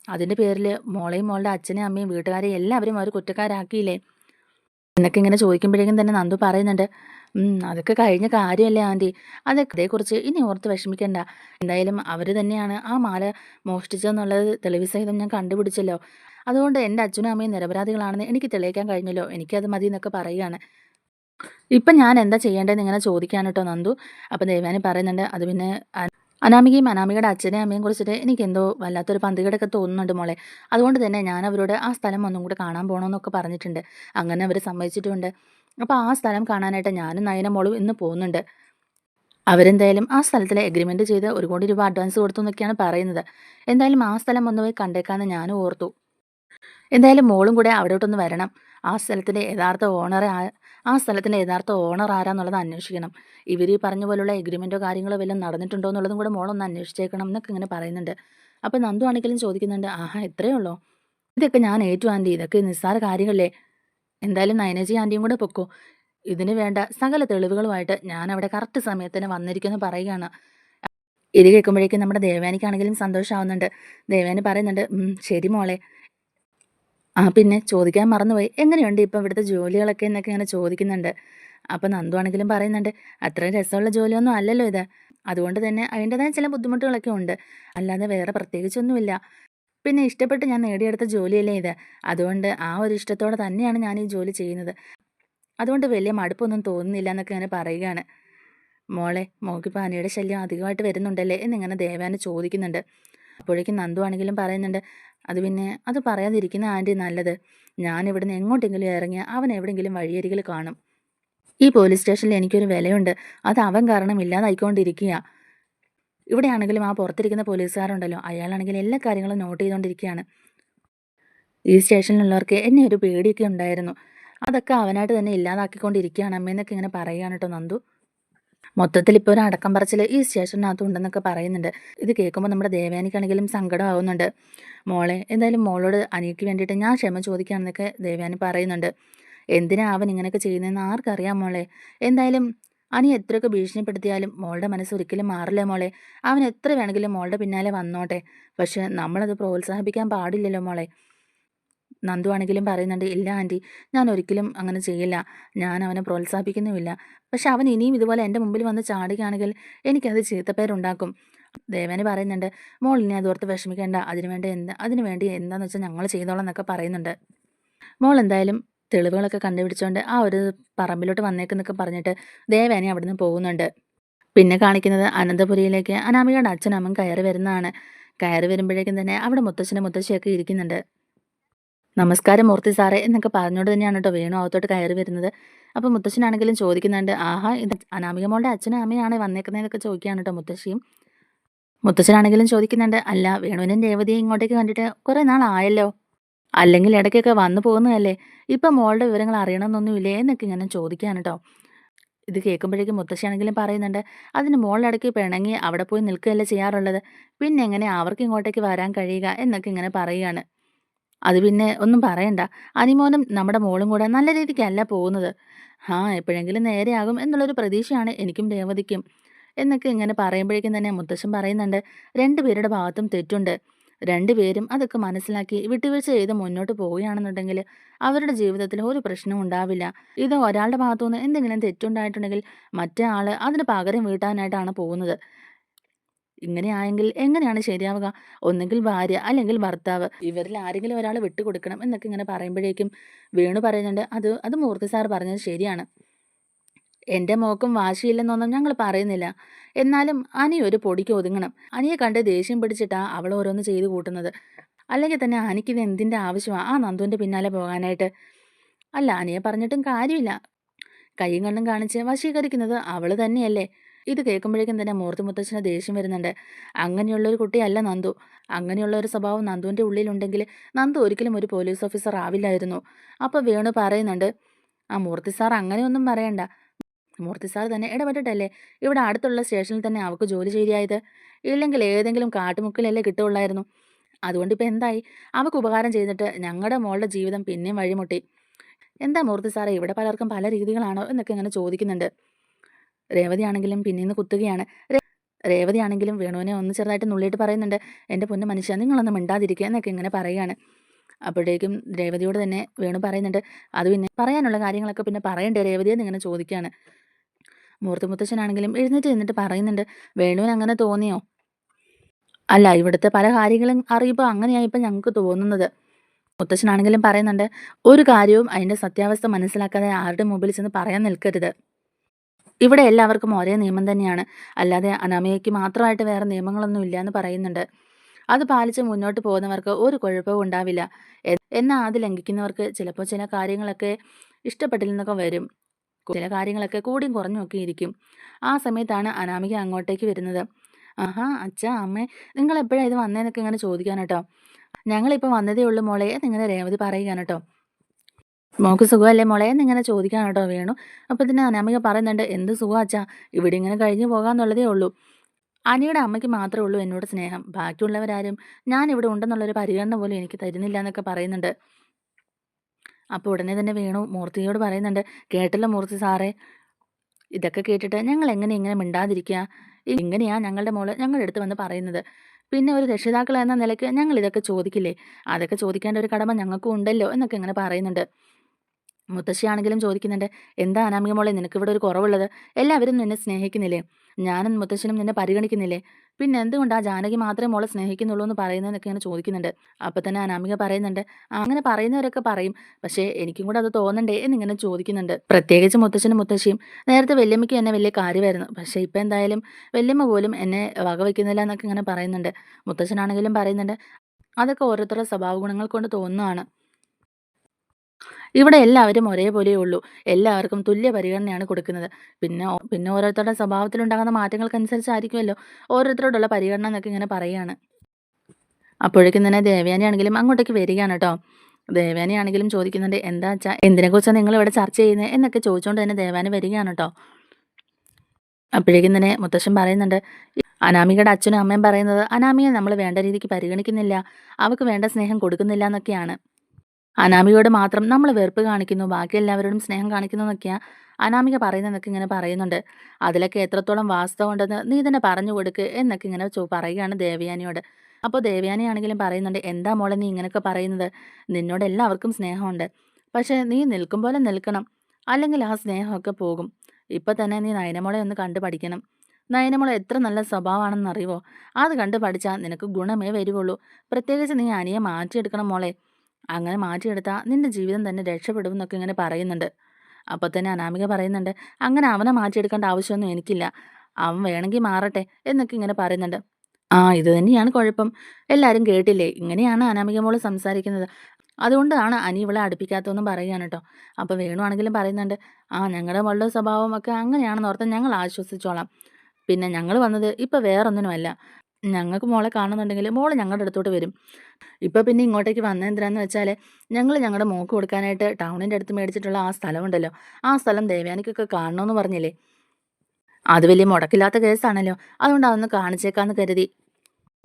അതിന്റെ പേരിൽ മോളെയും മോളുടെ അച്ഛനെയും അമ്മയും വീട്ടുകാരെയും എല്ലാവരും അവർ കുറ്റക്കാരാക്കിയില്ലേ? എന്നൊക്കെ ഇങ്ങനെ ചോദിക്കുമ്പോഴേക്കും തന്നെ നന്ദു പറയുന്നുണ്ട് "ഉം, അതൊക്കെ കഴിഞ്ഞ കാര്യമല്ലേ ആന്റി അതൊക്കെ അതേക്കുറിച്ച് ഇനി ഓർത്ത് വിഷമിക്കണ്ട. എന്തായാലും അവർ തന്നെയാണ് ആ മാല മോഷ്ടിച്ചതെന്നുള്ളത് തെളിവ് സഹിതം ഞാൻ കണ്ടുപിടിച്ചല്ലോ. അതുകൊണ്ട് എന്റെ അച്ഛനും അമ്മയും നിരപരാധികളാണെന്ന് എനിക്ക് തെളിയിക്കാൻ കഴിഞ്ഞല്ലോ. എനിക്കത് മതി എന്നൊക്കെ പറയുകയാണ്. ഇപ്പം ഞാൻ എന്താ ചെയ്യേണ്ടതെന്ന് ഇങ്ങനെ ചോദിക്കാൻ നന്ദു. അപ്പം ദേവാനി പറയുന്നുണ്ട് അത് പിന്നെ അനാമികയും അനാമികയുടെ അച്ഛനെയും അമ്മയും കുറിച്ചിട്ട് എനിക്ക് എന്തോ വല്ലാത്തൊരു പന്തികടൊക്കെ തോന്നുന്നുണ്ട് മോളെ. അതുകൊണ്ട് തന്നെ ഞാൻ അവരോട് ആ സ്ഥലം ഒന്നും കൂടെ കാണാൻ പോകണമെന്നൊക്കെ പറഞ്ഞിട്ടുണ്ട്. അങ്ങനെ അവർ സമ്മതിച്ചിട്ടുണ്ട്. അപ്പോൾ ആ സ്ഥലം കാണാനായിട്ട് ഞാനും നയന മോളും ഇന്ന് പോകുന്നുണ്ട്. അവരെന്തായാലും ആ സ്ഥലത്തിലെ എഗ്രിമെന്റ് ചെയ്ത് ഒരു കോടി രൂപ അഡ്വാൻസ് കൊടുത്തു എന്നൊക്കെയാണ് പറയുന്നത്. എന്തായാലും ആ സ്ഥലം ഒന്ന് പോയി കണ്ടേക്കാമെന്ന് ഞാനും ഓർത്തു. എന്തായാലും മോളും കൂടെ അവിടോട്ടൊന്ന് വരണം. ആ സ്ഥലത്തിന്റെ യഥാർത്ഥ ഓണർ ആ സ്ഥലത്തിന്റെ യഥാർത്ഥ ഓണർ ആരാന്നുള്ളത് അന്വേഷിക്കണം. ഇവർ ഈ പറഞ്ഞ പോലുള്ള എഗ്രിമെന്റോ കാര്യങ്ങളോ വല്ലതും നടന്നിട്ടുണ്ടോ എന്നുള്ളതും കൂടെ മോളൊന്ന് അന്വേഷിച്ചേക്കണം എന്നൊക്കെ ഇങ്ങനെ പറയുന്നുണ്ട്. അപ്പോൾ നന്ദു ആണെങ്കിലും ചോദിക്കുന്നുണ്ട് ആഹാ ഇത്രയേ ഉള്ളോ? ഇതൊക്കെ ഞാൻ ഏറ്റു ആന്റി ഇതൊക്കെ നിസ്സാര കാര്യങ്ങളല്ലേ? എന്തായാലും നയനജി ആന്റിയും കൂടെ പൊക്കോ. ഇതിന് വേണ്ട സകല തെളിവുകളുമായിട്ട് ഞാൻ അവിടെ കറക്റ്റ് സമയത്തിന് വന്നിരിക്കുമെന്ന് പറയുകയാണ്. ഇത് കേൾക്കുമ്പോഴേക്കും നമ്മുടെ ദേവാനിക്കാണെങ്കിലും സന്തോഷമാവുന്നുണ്ട് ദേവാനി പറയുന്നുണ്ട് ശരി മോളെ. ആ പിന്നെ ചോദിക്കാൻ മറന്നുപോയി. എങ്ങനെയുണ്ട് ഇപ്പം ഇവിടുത്തെ ജോലികളൊക്കെ എന്നൊക്കെ ഇങ്ങനെ ചോദിക്കുന്നുണ്ട്. അപ്പം നന്ദു ആണെങ്കിലും പറയുന്നുണ്ട് അത്രയും രസമുള്ള ജോലിയൊന്നും അല്ലല്ലോ ഇത്. അതുകൊണ്ട് തന്നെ അതിന്റെതായ ചില ബുദ്ധിമുട്ടുകളൊക്കെ ഉണ്ട്. അല്ലാതെ വേറെ പ്രത്യേകിച്ചൊന്നുമില്ല. പിന്നെ ഇഷ്ടപ്പെട്ട് ഞാൻ നേടിയെടുത്ത ജോലിയല്ലേ ഇത്? അതുകൊണ്ട് ആ ഒരു ഇഷ്ടത്തോടെ തന്നെയാണ് ഞാൻ ഈ ജോലി ചെയ്യുന്നത്. അതുകൊണ്ട് വലിയ മടുപ്പൊന്നും തോന്നുന്നില്ല എന്നൊക്കെ ഇങ്ങനെ പറയുകയാണ്. മോളെ മോക്കിപ്പോൾ അനിയുടെ ശല്യം അധികമായിട്ട് വരുന്നുണ്ടല്ലേ? എന്നിങ്ങനെ ദേവാന് ചോദിക്കുന്നുണ്ട്. അപ്പോഴേക്കും നന്ദു ആണെങ്കിലും പറയുന്നുണ്ട് അത് പിന്നെ അത് പറയാതിരിക്കുന്ന ആന്റി നല്ലത്. ഞാൻ ഇവിടുന്ന് എങ്ങോട്ടെങ്കിലും ഇറങ്ങിയാൽ അവൻ എവിടെയെങ്കിലും വഴിയരികിൽ കാണും. ഈ പോലീസ് സ്റ്റേഷനിൽ എനിക്കൊരു വിലയുണ്ട്. അത് അവൻ കാരണം ഇല്ലാതായിക്കൊണ്ടിരിക്കുക ഇവിടെയാണെങ്കിലും ആ പുറത്തിരിക്കുന്ന പോലീസുകാരുണ്ടല്ലോ. അയാളാണെങ്കിൽ എല്ലാ കാര്യങ്ങളും നോട്ട് ചെയ്തുകൊണ്ടിരിക്കുകയാണ് ഈ സ്റ്റേഷനിലുള്ളവർക്ക് എന്നെ ഒരു പേടിയൊക്കെ ഉണ്ടായിരുന്നു. അതൊക്കെ അവനായിട്ട് തന്നെ ഇല്ലാതാക്കിക്കൊണ്ടിരിക്കുകയാണ്. അമ്മയെന്നൊക്കെ ഇങ്ങനെ പറയുകയാണ് കേട്ടോ നന്ദു. മൊത്തത്തിൽ ഇപ്പോൾ ഒരു അടക്കം പറച്ചിൽ ഈ സ്റ്റേഷനകത്ത് ഉണ്ടെന്നൊക്കെ പറയുന്നുണ്ട്. ഇത് കേൾക്കുമ്പോൾ നമ്മുടെ ദേവയാനിക്കാണെങ്കിലും സങ്കടമാവുന്നുണ്ട്. മോളെ എന്തായാലും മോളോട് അനിയക്ക് വേണ്ടിയിട്ട് ഞാൻ ക്ഷമ ചോദിക്കുകയാണെന്നൊക്കെ ദേവയാനി പറയുന്നുണ്ട്. എന്തിനാ അവൻ ഇങ്ങനെയൊക്കെ ചെയ്യുന്നതെന്ന് ആർക്കറിയാം മോളെ? എന്തായാലും അനി എത്രയൊക്കെ ഭീഷണിപ്പെടുത്തിയാലും മോളുടെ മനസ്സ് ഒരിക്കലും മാറില്ല മോളെ. അവൻ എത്ര വേണമെങ്കിലും മോളുടെ പിന്നാലെ വന്നോട്ടെ. പക്ഷെ നമ്മളത് പ്രോത്സാഹിപ്പിക്കാൻ പാടില്ലല്ലോ മോളെ. നന്ദു ആണെങ്കിലും പറയുന്നുണ്ട് ഇല്ല ആന്റി ഞാൻ ഒരിക്കലും അങ്ങനെ ചെയ്യില്ല. ഞാൻ അവനെ പ്രോത്സാഹിപ്പിക്കുന്നുമില്ല. പക്ഷെ അവൻ ഇനിയും ഇതുപോലെ എന്റെ മുമ്പിൽ വന്ന് ചാടുകയാണെങ്കിൽ എനിക്കത് ചീത്തപ്പേരുണ്ടാക്കും. ദേവന് പറയുന്നുണ്ട് മോൾ ഇനി അതോർത്ത് വിഷമിക്കേണ്ട. അതിന് വേണ്ടി എന്താ അതിനു വേണ്ടി എന്താണെന്ന് വെച്ചാൽ ഞങ്ങൾ ചെയ്തോളാം എന്നൊക്കെ പറയുന്നുണ്ട്. മോൾ എന്തായാലും തെളിവുകളൊക്കെ കണ്ടുപിടിച്ചുകൊണ്ട് ആ ഒരു പറമ്പിലോട്ട് വന്നേക്കെന്നൊക്കെ പറഞ്ഞിട്ട് ദേവേനെ അവിടുന്ന് പോകുന്നുണ്ട്. പിന്നെ കാണിക്കുന്നത് അനന്തപുരിയിലേക്ക് അനാമികയുടെ അച്ഛനമ്മൻ കയറി വരുന്നതാണ്. കയറി വരുമ്പോഴേക്കും തന്നെ അവിടെ മുത്തച്ഛനും മുത്തശ്ശിയൊക്കെ ഇരിക്കുന്നുണ്ട്. നമസ്കാരം മൂർത്തി സാറേ എന്നൊക്കെ പറഞ്ഞുകൊണ്ട് തന്നെയാണ് കേട്ടോ വേണു അകത്തോട്ട് കയറി വരുന്നത്. അപ്പോൾ മുത്തശ്ശനാണെങ്കിലും ചോദിക്കുന്നുണ്ട് ആഹാ ഇത് അനാമിക മോളുടെ അച്ഛനും അമ്മയാണ് വന്നേക്കുന്നതെന്നൊക്കെ ചോദിക്കുകയാണ് കേട്ടോ മുത്തശ്ശിയും. മുത്തശ്ശനാണെങ്കിലും ചോദിക്കുന്നുണ്ട് അല്ല വേണുവിനും രേവതിയെ ഇങ്ങോട്ടേക്ക് കണ്ടിട്ട് കുറേ നാളായല്ലോ? അല്ലെങ്കിൽ ഇടയ്ക്കൊക്കെ വന്നു പോകുന്നതല്ലേ? ഇപ്പം മോളുടെ വിവരങ്ങൾ അറിയണമെന്നൊന്നുമില്ലേ? എന്നൊക്കെ ഇങ്ങനെ ചോദിക്കുകയാണ് കേട്ടോ. ഇത് കേൾക്കുമ്പോഴേക്കും മുത്തശ്ശിയാണെങ്കിലും പറയുന്നുണ്ട് അതിന് മോളിടയ്ക്ക് പിണങ്ങി അവിടെ പോയി നിൽക്കുകയല്ലേ ചെയ്യാറുള്ളത്? പിന്നെ എങ്ങനെ അവർക്ക് ഇങ്ങോട്ടേക്ക് വരാൻ കഴിയുക? എന്നൊക്കെ ഇങ്ങനെ പറയുകയാണ്. അത് പിന്നെ ഒന്നും പറയണ്ട. അനിമോനും നമ്മുടെ മോളും കൂടെ നല്ല രീതിക്കല്ല പോകുന്നത്. ആ എപ്പോഴെങ്കിലും നേരെയാകും എന്നുള്ളൊരു പ്രതീക്ഷയാണ് എനിക്കും രേവതിക്കും. എന്നൊക്കെ ഇങ്ങനെ പറയുമ്പോഴേക്കും തന്നെ മുത്തശ്ശൻ പറയുന്നുണ്ട് രണ്ടുപേരുടെ ഭാഗത്തും തെറ്റുണ്ട്. രണ്ടുപേരും അതൊക്കെ മനസ്സിലാക്കി വിട്ടുവീഴ്ച ചെയ്ത് മുന്നോട്ട് പോവുകയാണെന്നുണ്ടെങ്കിൽ അവരുടെ ജീവിതത്തിൽ ഒരു പ്രശ്നവും ഉണ്ടാവില്ല. ഇത് ഒരാളുടെ ഭാഗത്തുനിന്ന് എന്തെങ്കിലും തെറ്റുണ്ടായിട്ടുണ്ടെങ്കിൽ മറ്റേ ആൾ അതിന് പകരം വീട്ടാനായിട്ടാണ് പോകുന്നത്. ഇങ്ങനെയായെങ്കിൽ എങ്ങനെയാണ് ശരിയാവുക? ഒന്നെങ്കിൽ ഭാര്യ അല്ലെങ്കിൽ ഭർത്താവ്. ഇവരിൽ ആരെങ്കിലും ഒരാൾ വിട്ടുകൊടുക്കണം എന്നൊക്കെ ഇങ്ങനെ പറയുമ്പോഴേക്കും വേണു പറയുന്നുണ്ട് അത് അത് മൂർത്തി സാർ പറഞ്ഞത് ശരിയാണ്. എന്റെ മോക്കും വാശിയില്ലെന്നൊന്നും ഞങ്ങൾ പറയുന്നില്ല. എന്നാലും അനി ഒരു പൊടിക്ക് ഒതുങ്ങണം. അനിയെ കണ്ട് ദേഷ്യം പിടിച്ചിട്ടാണ് അവൾ ഓരോന്ന് ചെയ്തു കൂട്ടുന്നത്. അല്ലെങ്കിൽ തന്നെ അനിക്കിത് എന്തിന്റെ ആവശ്യമാണ് ആ നന്ദുവിന്റെ പിന്നാലെ പോകാനായിട്ട്. അല്ല അനിയെ പറഞ്ഞിട്ടും കാര്യമില്ല. കൈയും കണ്ണും കാണിച്ച് വശീകരിക്കുന്നത് അവൾ തന്നെയല്ലേ? ഇത് കേൾക്കുമ്പോഴേക്കും തന്നെ മൂർത്തി മുത്തച്ഛന് ദേഷ്യം വരുന്നുണ്ട്. അങ്ങനെയുള്ളൊരു കുട്ടിയല്ല നന്ദു. അങ്ങനെയുള്ള ഒരു സ്വഭാവം നന്ദുവിന്റെ ഉള്ളിലുണ്ടെങ്കിൽ നന്ദു ഒരിക്കലും ഒരു പോലീസ് ഓഫീസർ ആവില്ലായിരുന്നു. അപ്പോൾ വേണു പറയുന്നുണ്ട് ആ മൂർത്തി സാർ അങ്ങനെയൊന്നും പറയണ്ട. മൂർത്തി സാർ തന്നെ ഇടപെട്ടിട്ടല്ലേ? ഇവിടെ അടുത്തുള്ള സ്റ്റേഷനിൽ തന്നെ അവൾക്ക് ജോലി ശരിയായത്. ഇല്ലെങ്കിൽ ഏതെങ്കിലും കാട്ടുമുക്കിലല്ലേ കിട്ടുള്ളായിരുന്നു അതുകൊണ്ട് ഇപ്പം എന്തായി? അവൾക്ക് ഉപകാരം ചെയ്തിട്ട് ഞങ്ങളുടെ മോളുടെ ജീവിതം പിന്നെയും വഴിമുട്ടി. എന്താ മൂർത്തി സാറേ ഇവിടെ പലർക്കും പല രീതികളാണോ എന്നൊക്കെ ഇങ്ങനെ ചോദിക്കുന്നുണ്ട്. രേവതി ആണെങ്കിലും പിന്നീന്ന് കുത്തുകയാണ്. രേവതിയാണെങ്കിലും വേണുവിനെ ഒന്ന് ചെറുതായിട്ട് നുള്ളിയിട്ട് പറയുന്നുണ്ട് എന്റെ പൊന്ന് മനുഷ്യ നിങ്ങളൊന്നും മിണ്ടാതിരിക്കുക എന്നൊക്കെ ഇങ്ങനെ പറയുകയാണ്. അപ്പോഴേക്കും രേവതിയോട് തന്നെ വേണു പറയുന്നുണ്ട് അത് പിന്നെ പറയാനുള്ള കാര്യങ്ങളൊക്കെ പിന്നെ പറയണ്ടേ രേവതിയെ ഇങ്ങനെ ചോദിക്കുകയാണ്. മൂർത്തി മുത്തശ്ശനാണെങ്കിലും എഴുന്നേറ്റ് നിന്നിട്ട് പറയുന്നുണ്ട് വേണുവിന് അങ്ങനെ തോന്നിയോ? അല്ല ഇവിടുത്തെ പല കാര്യങ്ങളും അറിയുമ്പോൾ അങ്ങനെയായി ഇപ്പം ഞങ്ങൾക്ക് തോന്നുന്നത്. മുത്തശ്ശനാണെങ്കിലും പറയുന്നുണ്ട് ഒരു കാര്യവും അതിന്റെ സത്യാവസ്ഥ മനസ്സിലാക്കാതെ ആരുടെ മുമ്പിൽ ചെന്ന് പറയാൻ നിൽക്കരുത്. ഇവിടെ എല്ലാവർക്കും ഒരേ നിയമം തന്നെയാണ്. അല്ലാതെ അനാമയ്ക്ക് മാത്രമായിട്ട് വേറെ നിയമങ്ങളൊന്നും ഇല്ല എന്ന് പറയുന്നുണ്ട്. അത് പാലിച്ച് മുന്നോട്ട് പോകുന്നവർക്ക് ഒരു കുഴപ്പവും ഉണ്ടാവില്ല. എന്നാൽ അത് ലംഘിക്കുന്നവർക്ക് ചിലപ്പോൾ ചില കാര്യങ്ങളൊക്കെ ഇഷ്ടപ്പെട്ടില്ലെന്നൊക്കെ വരും. ചില കാര്യങ്ങളൊക്കെ കൂടിയും കുറഞ്ഞൊക്കെ ഇരിക്കും. ആ സമയത്താണ് അനാമിക അങ്ങോട്ടേക്ക് വരുന്നത്. ആഹാ അച്ഛ അമ്മേ നിങ്ങൾ എപ്പോഴാണ് ഇത് വന്നതെന്നൊക്കെ ഇങ്ങനെ ചോദിക്കാൻ കേട്ടോ ഞങ്ങളിപ്പോൾ വന്നതേ ഉള്ളൂ മോളെ എന്നിങ്ങനെ രേവതി പറയുകയാണ് കേട്ടോ. മോക്ക് സുഖമല്ലേ മോളെ എന്നിങ്ങനെ ചോദിക്കാൻ കേട്ടോ വേണു. അപ്പോൾ ഇതിന് അനാമിക പറയുന്നുണ്ട് എന്ത് സുഖം അച്ഛാ? ഇവിടെ ഇങ്ങനെ കഴിഞ്ഞു പോകാന്നുള്ളതേ ഉള്ളൂ. അനിയുടെ അമ്മയ്ക്ക് മാത്രമേ ഉള്ളൂ എന്നോട് സ്നേഹം. ബാക്കിയുള്ളവരാരും ഞാൻ ഇവിടെ ഉണ്ടെന്നുള്ളൊരു പരിഗണന പോലും എനിക്ക് തരുന്നില്ല എന്നൊക്കെ പറയുന്നുണ്ട്. അപ്പോൾ ഉടനെ തന്നെ വേണു മൂർത്തിയോട് പറയുന്നുണ്ട് കേട്ടല്ലോ മൂർത്തി സാറേ. ഇതൊക്കെ കേട്ടിട്ട് ഞങ്ങൾ എങ്ങനെ ഇങ്ങനെ മിണ്ടാതിരിക്കുക ഇങ്ങനെയാണ് ഞങ്ങളുടെ മോൾ ഞങ്ങളുടെ അടുത്ത് വന്ന് പറയുന്നത്. പിന്നെ ഒരു രക്ഷിതാക്കൾ എന്ന നിലയ്ക്ക് ഞങ്ങൾ ഇതൊക്കെ ചോദിക്കില്ലേ? അതൊക്കെ ചോദിക്കേണ്ട ഒരു കടമ ഞങ്ങൾക്കും ഉണ്ടല്ലോ എന്നൊക്കെ ഇങ്ങനെ പറയുന്നുണ്ട്. മുത്തശ്ശിയാണെങ്കിലും ചോദിക്കുന്നുണ്ട് എന്താ അനാമിക മോളെ നിനക്കിവിടെ ഒരു കുറവുള്ളത്? എല്ലാവരും നിന്നെ സ്നേഹിക്കുന്നില്ലേ? ഞാനും മുത്തശ്ശനും നിന്നെ പരിഗണിക്കുന്നില്ലേ? പിന്നെ എന്തുകൊണ്ട് ആ ജാനകി മാത്രമേ മോളെ സ്നേഹിക്കുന്നുള്ളൂ എന്ന് പറയുന്നതെന്നൊക്കെ ഇങ്ങനെ ചോദിക്കുന്നുണ്ട്. അപ്പം തന്നെ അനാമിക പറയുന്നുണ്ട് അങ്ങനെ പറയുന്നവരൊക്കെ പറയും പക്ഷേ എനിക്കും കൂടെ അത് തോന്നണ്ടേ എന്നിങ്ങനെ ചോദിക്കുന്നുണ്ട്. പ്രത്യേകിച്ച് മുത്തശ്ശനും മുത്തശ്ശിയും. നേരത്തെ വല്യമ്മയ്ക്ക് എന്നെ വലിയ കാര്യമായിരുന്നു പക്ഷേ ഇപ്പം എന്തായാലും വല്യമ്മ പോലും എന്നെ വകവയ്ക്കുന്നില്ല എന്നൊക്കെ ഇങ്ങനെ പറയുന്നുണ്ട്. മുത്തശ്ശനാണെങ്കിലും പറയുന്നുണ്ട് അതൊക്കെ ഓരോരുത്തരുടെ സ്വഭാവ ഗുണങ്ങൾ കൊണ്ട് തോന്നുന്നതാണ്. ഇവിടെ എല്ലാവരും ഒരേപോലെ ഉള്ളൂ. എല്ലാവർക്കും തുല്യ പരിഗണനയാണ് കൊടുക്കുന്നത്. പിന്നെ പിന്നെ ഓരോരുത്തരുടെ സ്വഭാവത്തിലുണ്ടാകുന്ന മാറ്റങ്ങൾക്കനുസരിച്ചായിരിക്കുമല്ലോ ഓരോരുത്തരോടുള്ള പരിഗണന എന്നൊക്കെ ഇങ്ങനെ പറയുകയാണ്. അപ്പോഴേക്കും തന്നെ ദേവയാനി ആണെങ്കിലും അങ്ങോട്ടേക്ക് വരികയാണ് കേട്ടോ. ദേവയാനി ആണെങ്കിലും ചോദിക്കുന്നുണ്ട് എന്താ വെച്ചാൽ എന്തിനെക്കുറിച്ചാണ് നിങ്ങൾ ഇവിടെ ചർച്ച ചെയ്യുന്നത് എന്നൊക്കെ ചോദിച്ചുകൊണ്ട് തന്നെ ദേവാനി വരികയാണ് കേട്ടോ. അപ്പോഴേക്കും തന്നെ മുത്തശ്ശൻ പറയുന്നുണ്ട് അനാമികയുടെ അച്ഛനും അമ്മയും പറയുന്നത് അനാമിയെ നമ്മൾ വേണ്ട രീതിക്ക് പരിഗണിക്കുന്നില്ല. അവൾക്ക് വേണ്ട സ്നേഹം കൊടുക്കുന്നില്ല എന്നൊക്കെയാണ്. അനാമികയോട് മാത്രം നമ്മൾ വെറുപ്പ് കാണിക്കുന്നു ബാക്കി എല്ലാവരോടും സ്നേഹം കാണിക്കുന്നു എന്നൊക്കെയാണ് അനാമിക പറയുന്നതെന്നൊക്കെ ഇങ്ങനെ പറയുന്നുണ്ട്. അതിലൊക്കെ എത്രത്തോളം വാസ്തവം വാസ്തവമുണ്ടെന്ന് നീ തന്നെ പറഞ്ഞു കൊടുക്ക് എന്നൊക്കെ ഇങ്ങനെ പറയുകയാണ് ദേവയാനിയോട്. അപ്പോൾ ദേവയാനിയാണെങ്കിലും പറയുന്നുണ്ട് എന്താ മോളെ നീ ഇങ്ങനെയൊക്കെ പറയുന്നത്? നിന്നോട് എല്ലാവർക്കും സ്നേഹമുണ്ട്. പക്ഷേ നീ നിൽക്കും പോലെ നിൽക്കണം. അല്ലെങ്കിൽ ആ സ്നേഹമൊക്കെ പോകും. ഇപ്പം തന്നെ നീ നയനമോളെ ഒന്ന് കണ്ടു പഠിക്കണം. നയനമോളെ എത്ര നല്ല സ്വഭാവമാണെന്ന് അറിയുമോ അത് കണ്ടു പഠിച്ചാൽ നിനക്ക് ഗുണമേ വരുവുള്ളൂ. പ്രത്യേകിച്ച് നീ അനിയെ മാറ്റിയെടുക്കണം മോളെ. അങ്ങനെ മാറ്റിയെടുത്താൽ നിന്റെ ജീവിതം തന്നെ രക്ഷപ്പെടും എന്നൊക്കെ ഇങ്ങനെ പറയുന്നുണ്ട്. അപ്പോൾ തന്നെ അനാമിക പറയുന്നുണ്ട് അങ്ങനെ അവനെ മാറ്റിയെടുക്കേണ്ട ആവശ്യമൊന്നും എനിക്കില്ല. അവൻ വേണമെങ്കിൽ മാറട്ടെ എന്നൊക്കെ ഇങ്ങനെ പറയുന്നുണ്ട്. ആ ഇത് തന്നെയാണ് കുഴപ്പം. എല്ലാവരും കേട്ടില്ലേ? ഇങ്ങനെയാണ് അനാമിക മോൾ സംസാരിക്കുന്നത്. അതുകൊണ്ടാണ് അനി ഇവളെ അടുപ്പിക്കാത്തതെന്നും പറയുകയാണ് കേട്ടോ. അപ്പോൾ വേണുവാണെങ്കിലും പറയുന്നുണ്ട് ആ ഞങ്ങളുടെ മോളുടെ സ്വഭാവമൊക്കെ അങ്ങനെയാണെന്ന് ഓർത്ത് ഞങ്ങൾ ആശ്വസിച്ചോളാം. പിന്നെ ഞങ്ങൾ വന്നത് ഇപ്പോൾ വേറൊന്നിനുമല്ല. ഞങ്ങൾക്ക് മോളെ കാണുന്നുണ്ടെങ്കിൽ മോൾ ഞങ്ങളുടെ അടുത്തോട്ട് വരും. ഇപ്പോൾ പിന്നെ ഇങ്ങോട്ടേക്ക് വന്നെന്തിനാന്ന് വെച്ചാൽ ഞങ്ങൾ ഞങ്ങളുടെ മോക്ക് കൊടുക്കാനായിട്ട് ടൗണിന്റെ അടുത്ത് മേടിച്ചിട്ടുള്ള ആ സ്ഥലമുണ്ടല്ലോ. ആ സ്ഥലം ദേവ്യാനിക്കൊക്കെ കാണണമെന്ന് പറഞ്ഞില്ലേ? അത് വലിയ മുടക്കില്ലാത്ത കേസാണല്ലോ. അതുകൊണ്ട് അതൊന്ന് കാണിച്ചേക്കാന്ന് കരുതി.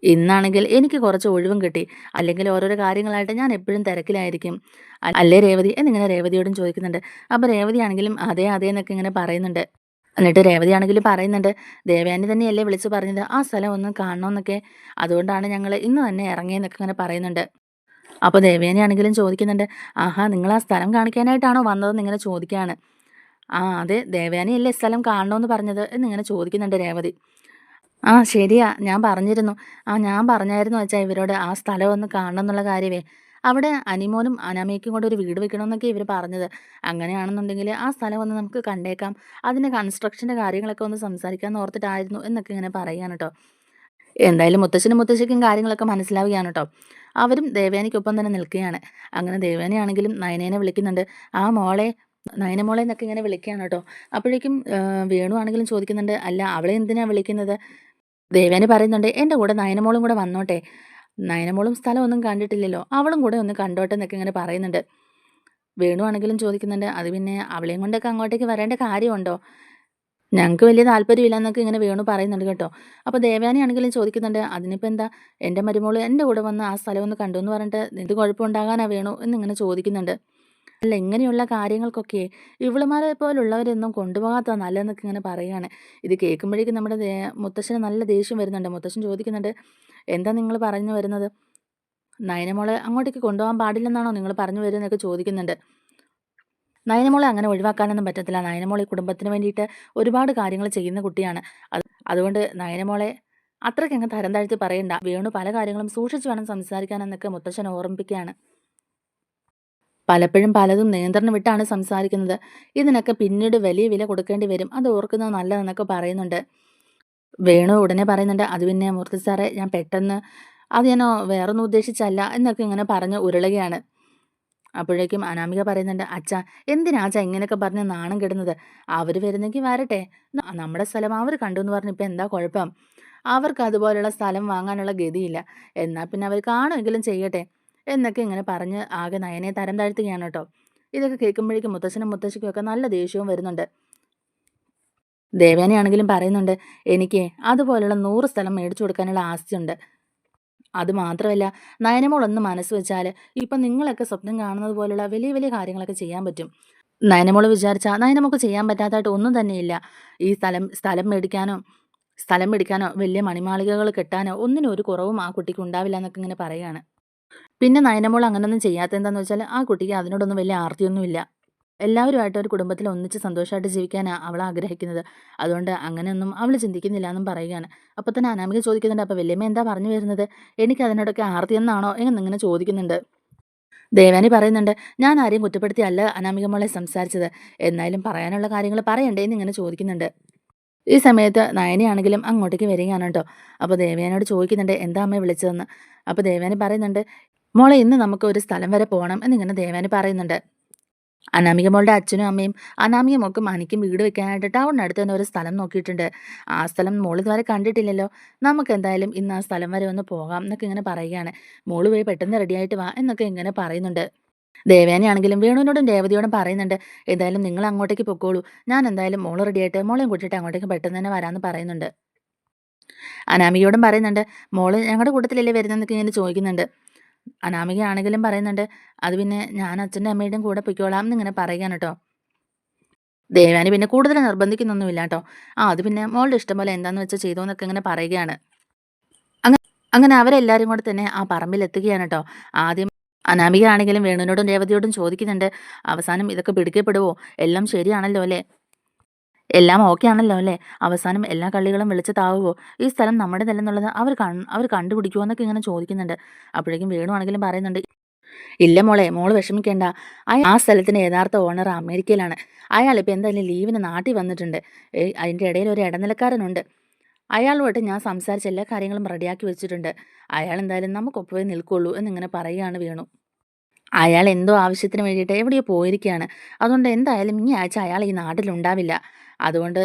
ഇന്നാണെങ്കിൽ എനിക്ക് കുറച്ച് ഒഴിവും കിട്ടി. അല്ലെങ്കിൽ ഓരോരോ കാര്യങ്ങളായിട്ട് ഞാൻ എപ്പോഴും തിരക്കിലായിരിക്കും. അല്ലേ രേവതി? എന്നിങ്ങനെ രേവതിയോടും ചോദിക്കുന്നുണ്ട്. അപ്പോൾ രേവതിയാണെങ്കിലും അതേ അതേ എന്നൊക്കെ ഇങ്ങനെ പറയുന്നുണ്ട്. എന്നിട്ട് രേവതി ആണെങ്കിലും പറയുന്നുണ്ട് ദേവയാനി തന്നെയല്ലേ വിളിച്ചു പറഞ്ഞത്? ആ സ്ഥലം ഒന്ന് കാണണമെന്നൊക്കെ അതുകൊണ്ടാണ് ഞങ്ങൾ ഇന്ന് തന്നെ ഇറങ്ങിയെന്നൊക്കെ ഇങ്ങനെ പറയുന്നുണ്ട്. അപ്പോൾ ദേവയാനി ആണെങ്കിലും ചോദിക്കുന്നുണ്ട് ആഹാ നിങ്ങൾ ആ സ്ഥലം കാണിക്കാനായിട്ടാണോ വന്നതെന്ന് ഇങ്ങനെ ചോദിക്കുകയാണ് ആ അതെ ദേവയാനിയല്ലേ സ്ഥലം കാണണമെന്ന് പറഞ്ഞത്? എന്നിങ്ങനെ ചോദിക്കുന്നുണ്ട് രേവതി. ആ ശരിയാ ഞാൻ പറഞ്ഞിരുന്നു. ആ ഞാൻ പറഞ്ഞായിരുന്നു വെച്ചാൽ ഇവരോട് ആ സ്ഥലം ഒന്ന് കാണണം എന്നുള്ള കാര്യമേ. അവിടെ അനിമോനും അനാമയ്ക്കും കൂടെ ഒരു വീട് വെക്കണമെന്നൊക്കെ ഇവർ പറഞ്ഞത്. അങ്ങനെയാണെന്നുണ്ടെങ്കിൽ ആ സ്ഥലം ഒന്ന് നമുക്ക് കണ്ടേക്കാം. അതിന്റെ കൺസ്ട്രക്ഷന്റെ കാര്യങ്ങളൊക്കെ ഒന്ന് സംസാരിക്കാമെന്ന് ഓർത്തിട്ടായിരുന്നു എന്നൊക്കെ ഇങ്ങനെ പറയുകയാണ് കേട്ടോ എന്തായാലും മുത്തശ്ശനും മുത്തശ്ശിക്കും കാര്യങ്ങളൊക്കെ മനസ്സിലാവുകയാണ് കേട്ടോ അവരും ദേവയാനിക്കൊപ്പം തന്നെ നിൽക്കുകയാണ്. അങ്ങനെ ദേവയാനിയാണെങ്കിലും നയനേനെ വിളിക്കുന്നുണ്ട്. ആ മോളെ നയനമോളെ എന്നൊക്കെ ഇങ്ങനെ വിളിക്കുകയാണ് കേട്ടോ അപ്പോഴേക്കും വേണു ആണെങ്കിലും ചോദിക്കുന്നുണ്ട്. അല്ല അവളെ എന്തിനാണ് വിളിക്കുന്നത്? ദേവേനെ പറയുന്നുണ്ട് എന്റെ കൂടെ നയനമോളും കൂടെ വന്നോട്ടെ. നയനമോളും സ്ഥലമൊന്നും കണ്ടിട്ടില്ലല്ലോ. അവളും കൂടെ ഒന്ന് കണ്ടോട്ടെ എന്നൊക്കെ ഇങ്ങനെ പറയുന്നുണ്ട്. വേണുവാണെങ്കിലും ചോദിക്കുന്നുണ്ട് അത് പിന്നെ അവളെയും കൊണ്ടൊക്കെ അങ്ങോട്ടേക്ക് വരേണ്ട കാര്യമുണ്ടോ? ഞങ്ങൾക്ക് വലിയ താല്പര്യമില്ല എന്നൊക്കെ ഇങ്ങനെ വേണു പറയുന്നുണ്ട് കേട്ടോ. അപ്പോൾ ദേവയാനി ആണെങ്കിലും ചോദിക്കുന്നുണ്ട് അതിനിപ്പോൾ എന്താ? എന്റെ മരുമോൾ എന്റെ കൂടെ വന്ന് ആ സ്ഥലം ഒന്ന് കണ്ടു എന്ന് പറഞ്ഞിട്ട് എന്ത് കുഴപ്പമുണ്ടാകാനാ വേണു? എന്നിങ്ങനെ ചോദിക്കുന്നുണ്ട്. അല്ല ഇങ്ങനെയുള്ള കാര്യങ്ങൾക്കൊക്കെ ഇവളുമാരെ പോലുള്ളവരൊന്നും കൊണ്ടുപോകാത്ത നല്ലതെന്നൊക്കെ ഇങ്ങനെ പറയുകയാണ്. ഇത് കേൾക്കുമ്പോഴേക്കും നമ്മുടെ മുത്തശ്ശന് നല്ല ദേഷ്യം വരുന്നുണ്ട്. മുത്തശ്ശൻ ചോദിക്കുന്നുണ്ട് എന്താ നിങ്ങൾ പറഞ്ഞു വരുന്നത്? നയനമോളെ അങ്ങോട്ടേക്ക് കൊണ്ടുപോകാൻ പാടില്ലെന്നാണോ നിങ്ങൾ പറഞ്ഞു വരുന്നതൊക്കെ ചോദിക്കുന്നുണ്ട്. നയനമോളെ അങ്ങനെ ഒഴിവാക്കാനൊന്നും പറ്റത്തില്ല. നയനമോളെ കുടുംബത്തിന് വേണ്ടിയിട്ട് ഒരുപാട് കാര്യങ്ങൾ ചെയ്യുന്ന കുട്ടിയാണ്. അത് അതുകൊണ്ട് നയനമോളെ അത്രയ്ക്ക് അങ്ങ് തരം താഴ്ത്തി പറയണ്ട. വേണു പല കാര്യങ്ങളും സൂക്ഷിച്ചു വേണം സംസാരിക്കാനെന്നൊക്കെ മുത്തശ്ശൻ ഓർമ്മിപ്പിക്കുകയാണ്. പലപ്പോഴും പലതും നിയന്ത്രണം വിട്ടാണ് സംസാരിക്കുന്നത്. ഇതിനൊക്കെ പിന്നീട് വലിയ വില കൊടുക്കേണ്ടി വരും. അത് ഓർക്കുന്നത് നല്ലതെന്നൊക്കെ പറയുന്നുണ്ട്. വേണു ഉടനെ പറയുന്നുണ്ട് അത് പിന്നെ മൂർത്തി സാറേ ഞാൻ പെട്ടെന്ന് അത് ഞാൻ വേറൊന്നും ഉദ്ദേശിച്ചല്ല എന്നൊക്കെ ഇങ്ങനെ പറഞ്ഞ് ഉരുളുകയാണ്. അപ്പോഴേക്കും അനാമിക പറയുന്നുണ്ട് അച്ഛ എന്തിനാ അച്ഛ ഇങ്ങനെയൊക്കെ പറഞ്ഞ് നാണം കെടുന്നത്? അവർ വരുന്നെങ്കിൽ വരട്ടെ. നമ്മുടെ സ്ഥലം അവർ കണ്ടു എന്ന് പറഞ്ഞ് ഇപ്പം എന്താ കുഴപ്പം? അവർക്ക് അതുപോലെയുള്ള സ്ഥലം വാങ്ങാനുള്ള ഗതിയില്ല. എന്നാൽ പിന്നെ അവർ കാണുമെങ്കിലും ചെയ്യട്ടെ. എന്നൊക്കെ ഇങ്ങനെ പറഞ്ഞ് ആകെ നയനെ തരം താഴ്ത്തുകയാണ് കേട്ടോ. ഇതൊക്കെ കേൾക്കുമ്പോഴേക്കും മുത്തശ്ശനും മുത്തശ്ശിക്കും ഒക്കെ നല്ല ദേഷ്യവും വരുന്നുണ്ട്. ദേവേനയാണെങ്കിലും പറയുന്നുണ്ട് എനിക്ക് അതുപോലുള്ള നൂറ് സ്ഥലം മേടിച്ചു കൊടുക്കാനുള്ള ആസ്തിയുണ്ട്. അത് മാത്രമല്ല നയനമോൾ ഒന്ന് മനസ്സ് വെച്ചാൽ ഇപ്പം നിങ്ങളൊക്കെ സ്വപ്നം കാണുന്നത് പോലുള്ള വലിയ വലിയ കാര്യങ്ങളൊക്കെ ചെയ്യാൻ പറ്റും. നയനമോൾ വിചാരിച്ചാൽ നയനമോൾക്ക് ചെയ്യാൻ പറ്റാത്തതായിട്ട് ഒന്നും തന്നെയില്ല ഈ സ്ഥലം സ്ഥലം മേടിക്കാനോ സ്ഥലം മേടിക്കാനോ വലിയ മണിമാളികകൾ കെട്ടാനോ ഒന്നിനും ഒരു കുറവും ആ കുട്ടിക്ക് ഉണ്ടാവില്ല എന്നൊക്കെ ഇങ്ങനെ പറയുകയാണ്. പിന്നെ നയനമോൾ അങ്ങനൊന്നും ചെയ്യാത്ത എന്താന്ന് വെച്ചാൽ ആ കുട്ടിക്ക് അതിനോടൊന്നും വലിയ ആർത്തിയൊന്നുമില്ല. എല്ലാവരുമായിട്ട് ഒരു കുടുംബത്തിൽ ഒന്നിച്ച് സന്തോഷമായിട്ട് ജീവിക്കാനാണ് അവൾ ആഗ്രഹിക്കുന്നത്. അതുകൊണ്ട് അങ്ങനെയൊന്നും അവൾ ചിന്തിക്കുന്നില്ല എന്നും പറയുകയാണ്. അപ്പോൾ തന്നെ അനാമിക ചോദിക്കുന്നുണ്ട് അപ്പോൾ വല്യമ്മ എന്താ പറഞ്ഞു വരുന്നത്? എനിക്ക് അതിനോടൊക്കെ ആർത്തിയെന്നാണോ എന്നിങ്ങനെ ചോദിക്കുന്നുണ്ട്. ദേവാനി പറയുന്നുണ്ട് ഞാൻ ആരെയും കുറ്റപ്പെടുത്തിയല്ല അനാമിക മോളെ സംസാരിച്ചത്. എന്നാലും പറയാനുള്ള കാര്യങ്ങൾ പറയണ്ടേ എന്നിങ്ങനെ ചോദിക്കുന്നുണ്ട്. ഈ സമയത്ത് നയനയാണെങ്കിലും അങ്ങോട്ടേക്ക് വരികയാണ് കേട്ടോ. അപ്പോൾ ദേവയാനോട് ചോദിക്കുന്നുണ്ട് എന്താ അമ്മയെ വിളിച്ചതെന്ന്? അപ്പോൾ ദേവാനി പറയുന്നുണ്ട് മോളെ ഇന്ന് നമുക്ക് ഒരു സ്ഥലം വരെ പോകണം എന്നിങ്ങനെ ദേവാനി പറയുന്നുണ്ട്. അനാമിക മോളുടെ അച്ഛനും അമ്മയും അനാമിക മോക്കും അനിക്കും വീട് വെക്കാനായിട്ട് ടൗണിനടുത്ത് തന്നെ ഒരു സ്ഥലം നോക്കിയിട്ടുണ്ട്. ആ സ്ഥലം മോൾ ഇതുവരെ കണ്ടിട്ടില്ലല്ലോ. നമുക്ക് എന്തായാലും ഇന്ന് ആ സ്ഥലം വരെ ഒന്ന് പോകാം എന്നൊക്കെ ഇങ്ങനെ പറയുകയാണ്. മോൾ പോയി പെട്ടെന്ന് റെഡിയായിട്ട് വാ എന്നൊക്കെ ഇങ്ങനെ പറയുന്നുണ്ട്. ദേവേനയാണെങ്കിലും വേണുവിനോടും രേവതിയോടും പറയുന്നുണ്ട്. എന്തായാലും നിങ്ങൾ അങ്ങോട്ടേക്ക് പൊക്കോളൂ. ഞാൻ എന്തായാലും മോൾ റെഡിയായിട്ട് മോളെയും കൂട്ടിയിട്ട് അങ്ങോട്ടേക്ക് പെട്ടെന്ന് തന്നെ വരാമെന്ന് പറയുന്നുണ്ട്. അനാമികയോടും പറയുന്നുണ്ട് മോൾ ഞങ്ങളുടെ കൂട്ടത്തിലല്ലേ വരുന്നതെന്നൊക്കെ ഇങ്ങനെ ചോദിക്കുന്നുണ്ട്. അനാമിക ആണെങ്കിലും പറയുന്നുണ്ട് അത് പിന്നെ ഞാൻ അച്ഛന്റെ അമ്മയുടെയും കൂടെ പൊയ്ക്കോളാം എന്നിങ്ങനെ പറയുകയാണ് കേട്ടോ ദേവാനി പിന്നെ കൂടുതൽ നിർബന്ധിക്കുന്നൊന്നുമില്ല കേട്ടോ ആ അത് പിന്നെ മോളുടെ ഇഷ്ടം പോലെ എന്താന്ന് വെച്ചാൽ ചെയ്തോ എന്നൊക്കെ ഇങ്ങനെ പറയുകയാണ്. അങ്ങനെ അങ്ങനെ അവരെല്ലാവരും കൂടെ തന്നെ ആ പറമ്പിൽ എത്തുകയാണ് കേട്ടോ ആദ്യം അനാമിക ആണെങ്കിലും വേണുവിനോടും രേവതിയോടും ചോദിക്കുന്നുണ്ട് അവസാനം ഇതൊക്കെ പിടിക്കപ്പെടുവോ? എല്ലാം ശരിയാണല്ലോ അല്ലേ? എല്ലാം ഓക്കെ ആണല്ലോ അല്ലേ? അവസാനം എല്ലാ കള്ളികളും വിളിച്ച് താവുമോ ഈ സ്ഥലം നമ്മുടേതല്ലെന്നുള്ളത് അവർ അവർ കണ്ടുപിടിക്കുമോ എന്നൊക്കെ ഇങ്ങനെ ചോദിക്കുന്നുണ്ട്. അപ്പോഴേക്കും വേണുവാണെങ്കിലും പറയുന്നുണ്ട് ഇല്ല മോളെ മോൾ വിഷമിക്കേണ്ട. ആ സ്ഥലത്തിന് യഥാർത്ഥ ഓണർ അമേരിക്കയിലാണ്. അയാൾ ഇപ്പോൾ എന്തായാലും ലീവിന് നാട്ടിൽ വന്നിട്ടുണ്ട്. അതിന്റെ ഇടയിൽ ഒരു ഇടനിലക്കാരനുണ്ട്. അയാളുമായിട്ട് ഞാൻ സംസാരിച്ച എല്ലാ കാര്യങ്ങളും റെഡിയാക്കി വെച്ചിട്ടുണ്ട്. അയാൾ എന്തായാലും നമുക്കൊപ്പമേ നിൽക്കുള്ളൂ എന്നിങ്ങനെ പറയുകയാണ് വേണു. അയാൾ എന്തോ ആവശ്യത്തിന് വേണ്ടിയിട്ട് എവിടെയോ പോയിരിക്കുകയാണ്. അതുകൊണ്ട് എന്തായാലും ഈ ആഴ്ച അയാൾ ഈ നാട്ടിലുണ്ടാവില്ല. അതുകൊണ്ട്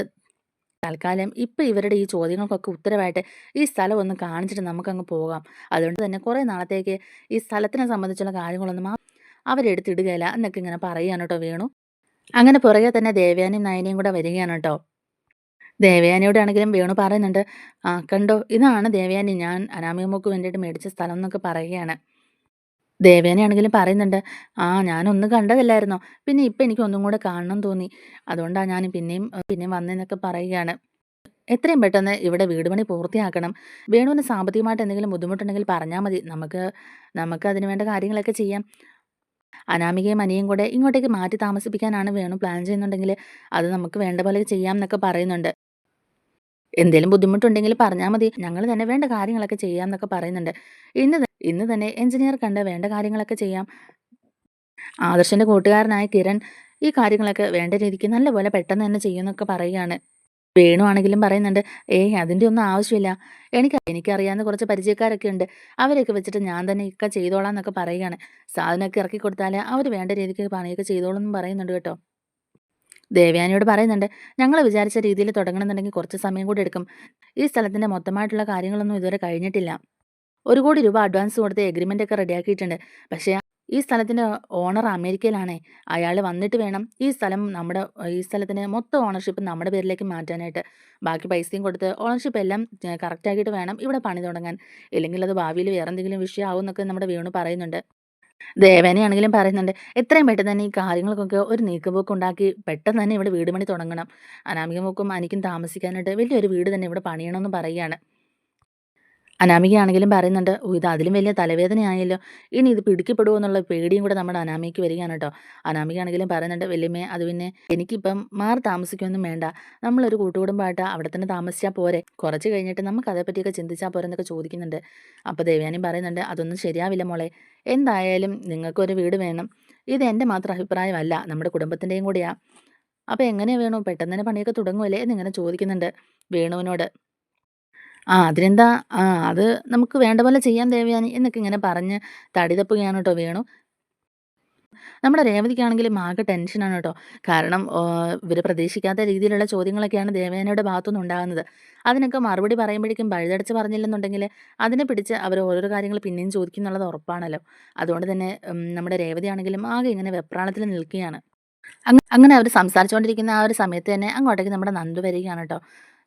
തൽക്കാലം ഇപ്പം ഇവരുടെ ഈ ചോദ്യങ്ങൾക്കൊക്കെ ഉത്തരവായിട്ട് ഈ സ്ഥലം ഒന്ന് കാണിച്ചിട്ട് നമുക്കങ്ങ് പോകാം. അതുകൊണ്ട് തന്നെ കുറേ നാളത്തേക്ക് ഈ സ്ഥലത്തിനെ സംബന്ധിച്ചുള്ള കാര്യങ്ങളൊന്നും അവരെടുത്തിടുകയില്ല. എന്നൊക്കെ ഇങ്ങനെ പറയുകയാണ് കേട്ടോ വേണു. അങ്ങനെ പുറകെ തന്നെ ദേവയാനിയും നയനയും കൂടെ വരികയാണ് കേട്ടോ. ദേവയാനിയോടാണെങ്കിലും വേണു പറയുന്നുണ്ട് ആ കണ്ടോ ഇതാണ് ദേവയാനി. ഞാൻ അനാമികമ്മക്ക് വേണ്ടിയിട്ട് മേടിച്ച സ്ഥലം എന്നൊക്കെ പറയുകയാണ്. ദേവേനയാണെങ്കിലും പറയുന്നുണ്ട് ആ ഞാനൊന്ന് കണ്ടതല്ലായിരുന്നോ? പിന്നെ ഇപ്പം എനിക്ക് ഒന്നും കൂടെ കാണണം തോന്നി. അതുകൊണ്ടാണ് ഞാൻ പിന്നെയും പിന്നെയും വന്നതെന്നൊക്കെ പറയുകയാണ്. എത്രയും പെട്ടെന്ന് ഇവിടെ വീട് പണി പൂർത്തിയാക്കണം. വേണുവിന് സാമ്പത്തികമായിട്ട് എന്തെങ്കിലും ബുദ്ധിമുട്ടുണ്ടെങ്കിൽ പറഞ്ഞാൽ മതി. നമുക്ക് നമുക്ക് അതിന് വേണ്ട കാര്യങ്ങളൊക്കെ ചെയ്യാം. അനാമികയും അനിയും കൂടെ ഇങ്ങോട്ടേക്ക് മാറ്റി താമസിപ്പിക്കാനാണ് വേണു പ്ലാൻ ചെയ്യുന്നുണ്ടെങ്കിൽ അത് നമുക്ക് വേണ്ട പോലെ ചെയ്യാം എന്നൊക്കെ പറയുന്നുണ്ട്. എന്തെങ്കിലും ബുദ്ധിമുട്ടുണ്ടെങ്കിൽ പറഞ്ഞാൽ മതി. ഞങ്ങൾ തന്നെ വേണ്ട കാര്യങ്ങളൊക്കെ ചെയ്യാം എന്നൊക്കെ പറയുന്നുണ്ട്. ഇന്ന് ഇന്ന് തന്നെ എഞ്ചിനീയർ കണ്ട് വേണ്ട കാര്യങ്ങളൊക്കെ ചെയ്യാം. ആദർശന്റെ കൂട്ടുകാരനായ കിരൺ ഈ കാര്യങ്ങളൊക്കെ വേണ്ട രീതിക്ക് നല്ലപോലെ പെട്ടെന്ന് തന്നെ ചെയ്യുമെന്നൊക്കെ പറയുകയാണ്. വേണുവാണെങ്കിലും പറയുന്നുണ്ട് ഏയ് അതിന്റെ ഒന്നും ആവശ്യമില്ല. എനിക്ക് എനിക്കറിയാവുന്ന കുറച്ച് പരിചയക്കാരൊക്കെ ഉണ്ട്. അവരെയൊക്കെ വെച്ചിട്ട് ഞാൻ തന്നെ ഇക്ക ചെയ്തോളാം എന്നൊക്കെ പറയുകയാണ്. സാധനമൊക്കെ ഇറക്കി കൊടുത്താൽ അവർ വേണ്ട രീതിക്ക് പണിയൊക്കെ ചെയ്തോളും എന്നും പറയുന്നുണ്ട് കേട്ടോ. ദേവയാനിയോട് പറയുന്നുണ്ട് ഞങ്ങൾ വിചാരിച്ച രീതിയിൽ തുടങ്ങണമെന്നുണ്ടെങ്കിൽ കുറച്ച് സമയം കൂടി എടുക്കും. ഈ സ്ഥലത്തിന്റെ മൊത്തമായിട്ടുള്ള കാര്യങ്ങളൊന്നും ഇതുവരെ കഴിഞ്ഞിട്ടില്ല. ഒരു കോടി രൂപ അഡ്വാൻസ് കൊടുത്ത് എഗ്രിമെന്റ് ഒക്കെ റെഡിയാക്കിയിട്ടുണ്ട്. പക്ഷേ ഈ സ്ഥലത്തിന്റെ ഓണർ അമേരിക്കയിലാണേ. അയാൾ വന്നിട്ട് വേണം ഈ സ്ഥലം നമ്മുടെ ഈ സ്ഥലത്തിന്റെ മൊത്തം ഓണർഷിപ്പ് നമ്മുടെ പേരിലേക്ക് മാറ്റാനായിട്ട്. ബാക്കി പൈസയും കൊടുത്ത് ഓണർഷിപ്പ് എല്ലാം കറക്റ്റ് ആക്കിയിട്ട് വേണം ഇവിടെ പണി തുടങ്ങാൻ. ഇല്ലെങ്കിൽ അത് ഭാവിയിൽ വേറെ എന്തെങ്കിലും വിഷയമാവും എന്നൊക്കെ നമ്മുടെ വീണു പറയുന്നുണ്ട്. ദേവേനയാണെങ്കിലും പറയുന്നുണ്ട് എത്രയും പെട്ടെന്ന് തന്നെ ഈ കാര്യങ്ങൾക്കൊക്കെ ഒരു നീക്കുപോക്ക് ഉണ്ടാക്കി പെട്ടെന്ന് തന്നെ ഇവിടെ വീട് പണി തുടങ്ങണം. അനാമികമൊക്കും അനിക്കും താമസിക്കാനായിട്ട് വലിയൊരു വീട് തന്നെ ഇവിടെ പണിയണമെന്ന് പറയുകയാണ്. അനാമികയാണെങ്കിലും പറയുന്നുണ്ട് ഓ ഇത് അതിലും വലിയ തലവേദന ആയല്ലോ ഇനി ഇത് പിടിക്കപ്പെടുമോ എന്നുള്ള പേടിയും കൂടെ നമ്മുടെ അനാമിക്ക് വരികയാണ് കേട്ടോ. അനാമികയാണെങ്കിലും പറയുന്നുണ്ട് വലിയമ്മേ അത് പിന്നെ എനിക്കിപ്പം മാറി താമസിക്കൊന്നും വേണ്ട. നമ്മളൊരു കൂട്ടുകുടുംബമായിട്ട് അവിടെ തന്നെ താമസിച്ചാൽ പോരെ. കുറച്ച് കഴിഞ്ഞിട്ട് നമുക്ക് അതേപ്പറ്റിയൊക്കെ ചിന്തിച്ചാൽ പോരെ എന്നൊക്കെ ചോദിക്കുന്നുണ്ട്. അപ്പോൾ ദേവയാനിയും പറയുന്നുണ്ട് അതൊന്നും ശരിയാവില്ല മോളെ. എന്തായാലും നിങ്ങൾക്കൊരു വീട് വേണം. ഇത് എന്റെ മാത്രം അഭിപ്രായമല്ല. നമ്മുടെ കുടുംബത്തിന്റെയും കൂടിയാണ് അപ്പോൾ എങ്ങനെ വേണു? പെട്ടെന്ന് തന്നെ പണിയൊക്കെ തുടങ്ങുമല്ലേ എന്നിങ്ങനെ ചോദിക്കുന്നുണ്ട് വേണുവിനോട്. ആ അതിനെന്താ? ആ അത് നമുക്ക് വേണ്ട പോലെ ചെയ്യാൻ ദേവയാനി എന്നൊക്കെ ഇങ്ങനെ പറഞ്ഞ് തടി തപ്പുകയാണ് കേട്ടോ വേണു. നമ്മുടെ രേവതിക്കാണെങ്കിലും ആകെ ടെൻഷനാണ് കേട്ടോ കാരണം ഇവർ പ്രതീക്ഷിക്കാത്ത രീതിയിലുള്ള ചോദ്യങ്ങളൊക്കെയാണ് ദേവയാനിയുടെ ഭാഗത്തുനിന്ന് ഉണ്ടാകുന്നത്. അതിനൊക്കെ മറുപടി പറയുമ്പോഴേക്കും പഴുതടച്ച് പറഞ്ഞില്ലെന്നുണ്ടെങ്കിൽ അതിനെ പിടിച്ച് അവർ ഓരോരോ കാര്യങ്ങൾ പിന്നെയും ചോദിക്കുന്നുള്ളത് ഉറപ്പാണല്ലോ. അതുകൊണ്ട് തന്നെ നമ്മുടെ രേവതിയാണെങ്കിലും ആകെ ഇങ്ങനെ വെപ്രാളത്തിൽ നിൽക്കുകയാണ്. അങ്ങ- അങ്ങനെ അവർ സംസാരിച്ചുകൊണ്ടിരിക്കുന്ന ആ ഒരു സമയത്ത് തന്നെ അങ്ങോട്ടേക്ക് നമ്മുടെ നന്ദു വരികയാണ് കേട്ടോ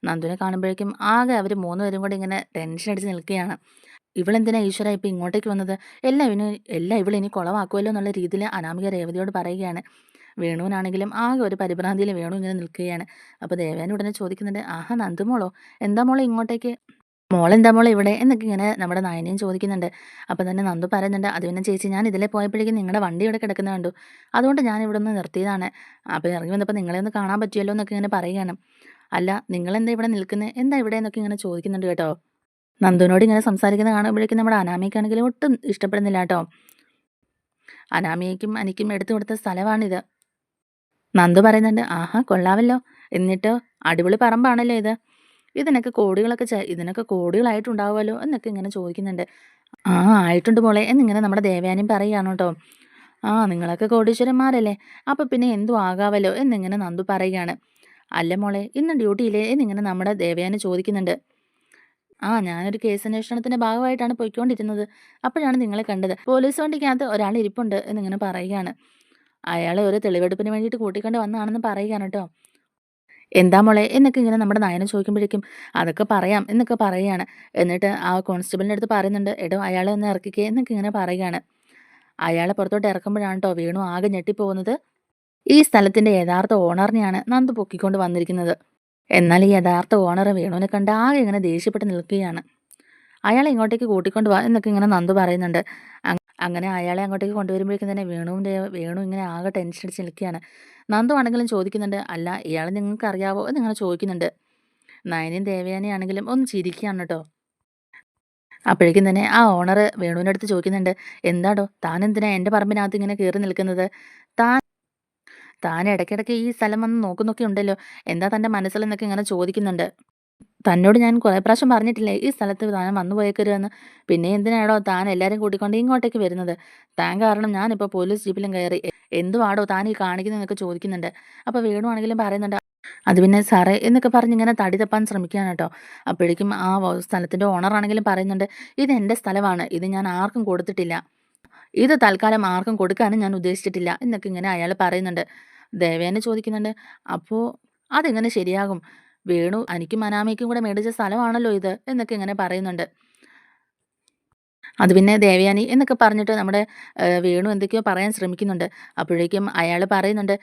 നന്ദുവിനെ കാണുമ്പോഴേക്കും ആകെ അവർ മൂന്നുപേരും കൂടി ഇങ്ങനെ ടെൻഷൻ അടിച്ച് നിൽക്കുകയാണ്. ഇവളെന്തിനാ ഈശ്വര ഇപ്പം ഇങ്ങോട്ടേക്ക് വന്നത്? എല്ലാം ഇവന് എല്ലാം ഇവൾ ഇനി കുളവാക്കുമല്ലോ എന്നുള്ള രീതിയിൽ അനാമിക രേവതിയോട് പറയുകയാണ്. വേണുവിനാണെങ്കിലും ആകെ ഒരു പരിഭ്രാന്തിയിൽ വേണു ഇങ്ങനെ നിൽക്കുകയാണ്. അപ്പോൾ ദേവേന ഉടനെ ചോദിക്കുന്നുണ്ട് ആഹാ നന്ദുമോളോ എന്താ മോളെ ഇങ്ങോട്ടേക്ക്? മോളെന്താ മോളെ ഇവിടെ? എന്നൊക്കെ ഇങ്ങനെ നമ്മുടെ നായനയും ചോദിക്കുന്നുണ്ട്. അപ്പം തന്നെ നന്ദു പറയുന്നുണ്ട് അത് പിന്നെ ചേച്ചി ഞാൻ ഇതിലെ പോയപ്പോഴേക്കും നിങ്ങളുടെ വണ്ടി ഇവിടെ കിടക്കുന്ന കണ്ടു. അതുകൊണ്ട് ഞാൻ ഇവിടെ നിന്ന് നിർത്തിയതാണ്. അപ്പോൾ ഇറങ്ങി വന്നപ്പോൾ നിങ്ങളെ ഒന്ന് കാണാൻ പറ്റുമല്ലോ എന്നൊക്കെ ഇങ്ങനെ പറയുകയാണ്. അല്ല നിങ്ങളെന്താ ഇവിടെ നിൽക്കുന്നത് എന്താ ഇവിടെ എന്നൊക്കെ ഇങ്ങനെ ചോദിക്കുന്നുണ്ട് കേട്ടോ. നന്ദുവിനോട് ഇങ്ങനെ സംസാരിക്കുന്ന കാണുമ്പോഴേക്കും നമ്മുടെ അനാമിക്കാണെങ്കിലും ഒട്ടും ഇഷ്ടപ്പെടുന്നില്ല കേട്ടോ. അനാമിയയ്ക്കും എനിക്കും എടുത്തു കൊടുത്ത സ്ഥലമാണിത്. നന്ദു പറയുന്നുണ്ട് ആഹാ കൊള്ളാവല്ലോ എന്നിട്ടോ അടിപൊളി പറമ്പാണല്ലോ ഇത്. ഇതിനൊക്കെ കോടികളൊക്കെ ഇതിനൊക്കെ കോടികളായിട്ടുണ്ടാവുമല്ലോ എന്നൊക്കെ ഇങ്ങനെ ചോദിക്കുന്നുണ്ട്. ആ ആയിട്ടുണ്ട് മോളെ എന്നിങ്ങനെ നമ്മുടെ ദേവയാനും പറയുകയാണ് കേട്ടോ. ആ നിങ്ങളൊക്കെ കോടീശ്വരന്മാരല്ലേ. അപ്പം പിന്നെ എന്തു ആകാവല്ലോ എന്നിങ്ങനെ നന്ദു പറയുകയാണ്. അല്ല മോളെ ഇന്ന് ഡ്യൂട്ടിയില്ലേ എന്നിങ്ങനെ നമ്മുടെ ദേവയാനെ ചോദിക്കുന്നുണ്ട്. ആ ഞാനൊരു കേസ് അന്വേഷണത്തിന്റെ ഭാഗമായിട്ടാണ് പോയിക്കൊണ്ടിരുന്നത്. അപ്പോഴാണ് നിങ്ങളെ കണ്ടത്. പോലീസ് വണ്ടിക്കകത്ത് ഒരാൾ ഇരിപ്പുണ്ട് എന്നിങ്ങനെ പറയുകയാണ്. അയാളെ ഒരു തെളിവെടുപ്പിന് വേണ്ടിയിട്ട് കൂട്ടിക്കൊണ്ട് വന്നതാണെന്ന് പറയുകയാണ് കേട്ടോ. എന്താ മോളെ എന്നൊക്കെ ഇങ്ങനെ നമ്മുടെ നയനം ചോദിക്കുമ്പോഴേക്കും അതൊക്കെ പറയാം എന്നൊക്കെ പറയുകയാണ്. എന്നിട്ട് ആ കോൺസ്റ്റബിളിന്റെ അടുത്ത് പറയുന്നുണ്ട് എടോ അയാളെ ഒന്ന് ഇറക്കിക്കേ എന്നൊക്കെ ഇങ്ങനെ പറയുകയാണ്. അയാളെ പുറത്തോട്ട് ഇറക്കുമ്പോഴാണ് കേട്ടോ വീണു ആകെ ഞെട്ടിപ്പോകുന്നത്. ഈ സ്ഥലത്തിന്റെ യഥാർത്ഥ ഓണറിനെയാണ് നന്ദു പൊക്കിക്കൊണ്ട് വന്നിരിക്കുന്നത്. എന്നാൽ ഈ യഥാർത്ഥ ഓണർ വേണുവിനെ കണ്ട് ആകെ ഇങ്ങനെ ദേഷ്യപ്പെട്ട് നിൽക്കുകയാണ്. അയാളെ ഇങ്ങോട്ടേക്ക് കൂട്ടിക്കൊണ്ട് വാ എന്നൊക്കെ ഇങ്ങനെ നന്ദു പറയുന്നുണ്ട്. അങ്ങനെ അയാളെ അങ്ങോട്ടേക്ക് കൊണ്ടുവരുമ്പോഴേക്കും തന്നെ വേണുവിന്റെ വേണു ഇങ്ങനെ ആകെ ടെൻഷൻ അടിച്ച് നിൽക്കുകയാണ്. നന്ദു ആണെങ്കിലും ചോദിക്കുന്നുണ്ട് അല്ല ഇയാളെ നിങ്ങൾക്ക് അറിയാവോ എന്ന് എന്നിങ്ങനെ ചോദിക്കുന്നുണ്ട്. നയനയും ദേവയാനെ ആണെങ്കിലും ഒന്ന് ചിരിക്കുകയാണ് കേട്ടോ. അപ്പോഴേക്കും തന്നെ ആ ഓണർ വേണുവിന്റെ അടുത്ത് ചോദിക്കുന്നുണ്ട് എന്താടോ താൻ എന്തിനാ എന്റെ പറമ്പിനകത്ത് ഇങ്ങനെ കയറി നിൽക്കുന്നത്? താൻ താൻ ഇടയ്ക്കിടയ്ക്ക് ഈ സ്ഥലം വന്ന് നോക്കുന്നൊക്കെ ഉണ്ടല്ലോ. എന്താ തന്റെ മനസ്സിലെന്നൊക്കെ ഇങ്ങനെ ചോദിക്കുന്നുണ്ട്. തന്നോട് ഞാൻ കുറേ പ്രാവശ്യം പറഞ്ഞിട്ടില്ലേ ഈ സ്ഥലത്ത് താൻ വന്നു പോയേക്കരുതെന്ന്. പിന്നെ എന്തിനാണോ താൻ എല്ലാവരും കൂട്ടിക്കൊണ്ട് ഇങ്ങോട്ടേക്ക് വരുന്നത്? താൻ കാരണം ഞാനിപ്പോൾ പോലീസ് ജീപ്പിലും കയറി. എന്തുവാടോ താൻ ഈ കാണിക്കുന്നതെന്നൊക്കെ ചോദിക്കുന്നുണ്ട്. അപ്പോൾ വേണുവാണെങ്കിലും പറയുന്നുണ്ട് അത് പിന്നെ സാറേ എന്നൊക്കെ പറഞ്ഞ് ഇങ്ങനെ തടി തപ്പാൻ ശ്രമിക്കുകയാണ് കേട്ടോ. അപ്പോഴേക്കും ആ സ്ഥലത്തിന്റെ സ്ഥലത്തിന്റെ ഓണറാണെങ്കിലും പറയുന്നുണ്ട് ഇത് എന്റെ സ്ഥലമാണ്. ഇത് ഞാൻ ആർക്കും കൊടുത്തിട്ടില്ല. ഇത് തൽക്കാലം ആർക്കും കൊടുക്കാനും ഞാൻ ഉദ്ദേശിച്ചിട്ടില്ല എന്നൊക്കെ ഇങ്ങനെ അയാൾ പറയുന്നുണ്ട്. ദേവേനെ ചോദിക്കുന്നുണ്ട് അപ്പോൾ അതെങ്ങനെ ശരിയാകും? വേണു എനിക്കും അനാമയ്ക്കും കൂടെ മേടിച്ച സ്ഥലമാണല്ലോ ഇത് എന്നൊക്കെ ഇങ്ങനെ പറയുന്നുണ്ട്. അത് പിന്നെ ദേവയാനി എന്നൊക്കെ പറഞ്ഞിട്ട് നമ്മുടെ വേണു എന്തൊക്കെയോ പറയാൻ ശ്രമിക്കുന്നുണ്ട്. അപ്പോഴേക്കും അയാൾ പറയുന്നുണ്ട്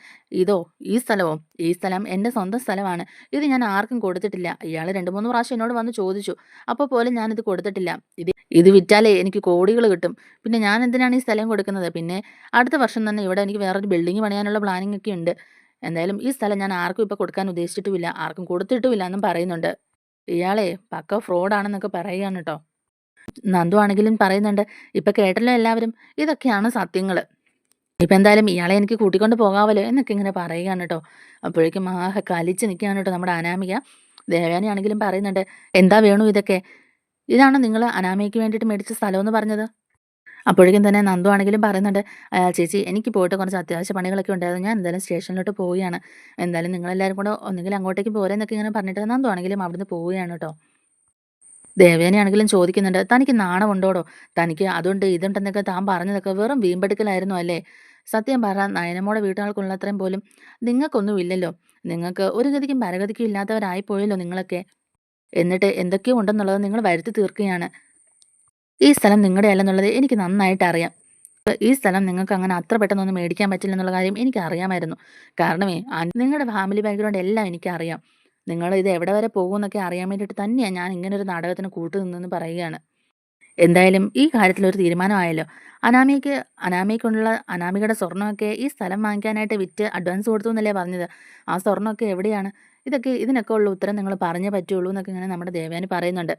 ഇതോ ഈ സ്ഥലമോ ഈ സ്ഥലം എന്റെ സ്വന്തം സ്ഥലമാണ്. ഇത് ഞാൻ ആർക്കും കൊടുത്തിട്ടില്ല. ഇയാൾ രണ്ട് മൂന്ന് പ്രാവശ്യം എന്നോട് വന്ന് ചോദിച്ചു. അപ്പോൾ പോലും ഞാനിത് കൊടുത്തിട്ടില്ല. ഇത് ഇത് വിറ്റാലേ എനിക്ക് കോടികൾ കിട്ടും. പിന്നെ ഞാൻ എന്തിനാണ് ഈ സ്ഥലം കൊടുക്കുന്നത്? പിന്നെ അടുത്ത വർഷം തന്നെ ഇവിടെ എനിക്ക് വേറൊരു ബിൽഡിംഗ് പണിയാനുള്ള പ്ലാനിങ് ഒക്കെ ഉണ്ട്. എന്തായാലും ഈ സ്ഥലം ഞാൻ ആർക്കും ഇപ്പോൾ കൊടുക്കാൻ ഉദ്ദേശിച്ചിട്ടുമില്ല. ആർക്കും കൊടുത്തിട്ടുമില്ല എന്നും പറയുന്നുണ്ട്. ഇയാളെ പക്ക ഫ്രോഡാണെന്നൊക്കെ പറയുകയാണ് കേട്ടോ നന്ദു ആണെങ്കിലും പറയുന്നുണ്ട്. ഇപ്പം കേട്ടല്ലോ എല്ലാവരും. ഇതൊക്കെയാണ് സത്യങ്ങൾ ഇപ്പം എന്തായാലും ഇയാളെ എനിക്ക് കൂട്ടിക്കൊണ്ട് പോകാമല്ലോ എന്നൊക്കെ ഇങ്ങനെ പറയുകയാണ് കേട്ടോ അപ്പോഴേക്കും ആഹ കലിച്ച് നിൽക്കുകയാണ് കേട്ടോ നമ്മുടെ അനാമിക. ദേവയാനി ആണെങ്കിലും പറയുന്നുണ്ട്. എന്താ വേണു ഇതൊക്കെ? ഇതാണ് നിങ്ങൾ അനാമയ്ക്ക് വേണ്ടിയിട്ട് മേടിച്ച സ്ഥലമെന്ന് പറഞ്ഞത്? അപ്പോഴേക്കും തന്നെ നന്ദു ആണെങ്കിലും പറയുന്നുണ്ട് ചേച്ചി എനിക്ക് പോയിട്ട് കുറച്ച് അത്യാവശ്യ പണികളൊക്കെ ഉണ്ടായിരുന്നു. ഞാൻ എന്തായാലും സ്റ്റേഷനിലോട്ട് പോവുകയാണ്. എന്തായാലും നിങ്ങളെല്ലാവരും കൂടെ ഒന്നെങ്കിലും അങ്ങോട്ടേക്ക് പോരെന്നൊക്കെ ഇങ്ങനെ പറഞ്ഞിട്ട് നന്ദു ആണെങ്കിലും അവിടുന്ന് പോവുകയാണ് കേട്ടോ. ദേവേനെയാണെങ്കിലും ചോദിക്കുന്നുണ്ട് തനിക്ക് നാണമുണ്ടോടോ? തനിക്ക് അതുകൊണ്ട് ഇതുണ്ടെന്നൊക്കെ താൻ പറഞ്ഞതൊക്കെ വെറും വീമ്പെടുക്കലായിരുന്നു അല്ലേ? സത്യം പറ നയനമോടെ വീട്ടുകാർക്കുള്ള അത്രയും പോലും നിങ്ങൾക്കൊന്നും ഇല്ലല്ലോ നിങ്ങൾക്ക് ഒരു ഗതിക്കും പരഗതിക്കും ഇല്ലാത്തവരായി പോയല്ലോ നിങ്ങളൊക്കെ. എന്നിട്ട് എന്തൊക്കെയോ ഉണ്ടെന്നുള്ളത് നിങ്ങൾ വരുത്തി തീർക്കുകയാണ്. ഈ സ്ഥലം നിങ്ങളുടെ അല്ലെന്നുള്ളത് എനിക്ക് നന്നായിട്ട് അറിയാം. ഈ സ്ഥലം നിങ്ങൾക്ക് അങ്ങനെ അത്ര പെട്ടെന്നൊന്നും മേടിക്കാൻ പറ്റില്ല എന്നുള്ള കാര്യം എനിക്ക് അറിയാമായിരുന്നു. കാരണമേ നിങ്ങളുടെ ഫാമിലി ബാക്ക്ഗ്രൗണ്ട് എല്ലാം എനിക്കറിയാം നിങ്ങൾ ഇത് എവിടെ വരെ പോകുമെന്നൊക്കെ അറിയാൻ വേണ്ടിയിട്ട് തന്നെയാണ് ഞാൻ ഇങ്ങനെ ഒരു നാടകത്തിന് കൂട്ടു നിന്നെന്ന് പറയുകയാണ്. എന്തായാലും ഈ കാര്യത്തിൽ ഒരു തീരുമാനമായല്ലോ. അനാമിക്ക് അനാമിക്കുള്ള അനാമികയുടെ സ്വർണമൊക്കെ ഈ സ്ഥലം വാങ്ങിക്കാനായിട്ട് വിറ്റ് അഡ്വാൻസ് കൊടുത്തു എന്നല്ലേ പറഞ്ഞത്? ആ സ്വർണമൊക്കെ എവിടെയാണ്? ഇതൊക്കെ ഇതിനൊക്കെ ഉള്ള ഉത്തരം നിങ്ങൾ പറഞ്ഞേ പറ്റുള്ളൂ എന്നൊക്കെ ഇങ്ങനെ നമ്മുടെ ദേവയാനി പറയുന്നുണ്ട്.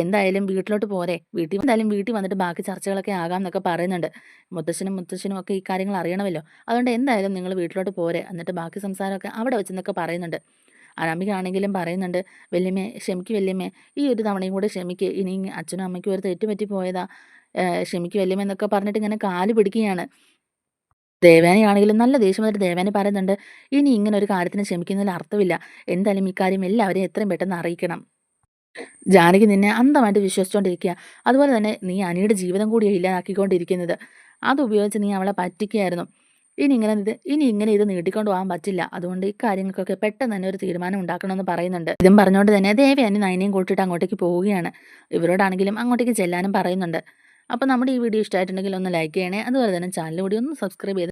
എന്തായാലും വീട്ടിലോട്ട് പോരെ. വീട്ടിൽ എന്തായാലും വീട്ടിൽ വന്നിട്ട് ബാക്കി ചർച്ചകളൊക്കെ ആകാം എന്നൊക്കെ പറയുന്നുണ്ട്. മുത്തശ്ശനും മുത്തശ്ശനും ഒക്കെ ഈ കാര്യങ്ങൾ അറിയണമല്ലോ. അതുകൊണ്ട് എന്തായാലും നിങ്ങൾ വീട്ടിലോട്ട് പോരെ. എന്നിട്ട് ബാക്കി സംസാരമൊക്കെ അവിടെ വെച്ചെന്നൊക്കെ പറയുന്നുണ്ട്. അനാമിക ആണെങ്കിലും പറയുന്നുണ്ട് വല്യമ്മേ ക്ഷമിക്ക് വല്യമ്മേ. ഈ ഒരു തവണയും കൂടെ ക്ഷമിക്ക്. ഇനി അച്ഛനും അമ്മയ്ക്കും ഒരു തെറ്റുപറ്റി പോയതാ ക്ഷമിക്ക് വല്യമ്മ എന്നൊക്കെ പറഞ്ഞിട്ട് ഇങ്ങനെ കാൽ പിടിക്കുകയാണ്. ദേവാനി ആണെങ്കിലും നല്ല ദേഷ്യം വന്നിട്ട് ദേവാനി പറയുന്നുണ്ട് ഇനി ഇങ്ങനെ ഒരു കാര്യത്തിന് ക്ഷമിക്കുന്നതിൽ അർത്ഥമില്ല. എന്തായാലും ഇക്കാര്യം കാര്യം എല്ലാവരെയും എത്രയും പെട്ടെന്ന് അറിയിക്കണം. ജാനകി നിന്നെ അന്ധമായിട്ട് വിശ്വസിച്ചുകൊണ്ടിരിക്കുക അതുപോലെ തന്നെ നീ അനിയുടെ ജീവിതം കൂടിയാണ് ഇല്ലാതാക്കിക്കൊണ്ടിരിക്കുന്നത്. അത് ഉപയോഗിച്ച് നീ അവളെ പറ്റിക്കുകയായിരുന്നു. ഇനി ഇങ്ങനെ ഇത് ഇനി ഇങ്ങനെ ഇത് നീട്ടിക്കൊണ്ട് പോകാൻ പറ്റില്ല. അതുകൊണ്ട് ഈ കാര്യങ്ങൾക്കൊക്കെ പെട്ടെന്ന് തന്നെ ഒരു തീരുമാനം ഉണ്ടാക്കണമെന്ന് പറയുന്നുണ്ട്. ഇതും പറഞ്ഞുകൊണ്ട് തന്നെ ദേവയാനി നൈനയും കൂട്ടിയിട്ട് അങ്ങോട്ടേക്ക് പോവുകയാണ്. ഇവരോടാണെങ്കിലും അങ്ങോട്ടേക്ക് ചെല്ലാനും പറയുന്നുണ്ട്. അപ്പോൾ നമ്മുടെ ഈ വീഡിയോ ഇഷ്ടമായിട്ടുണ്ടെങ്കിൽ ഒന്ന് ലൈക്ക് ചെയ്യണേ. അതുപോലെ തന്നെ ചാനൽ കൂടി ഒന്ന് സബ്സ്ക്രൈബ് ചെയ്ത്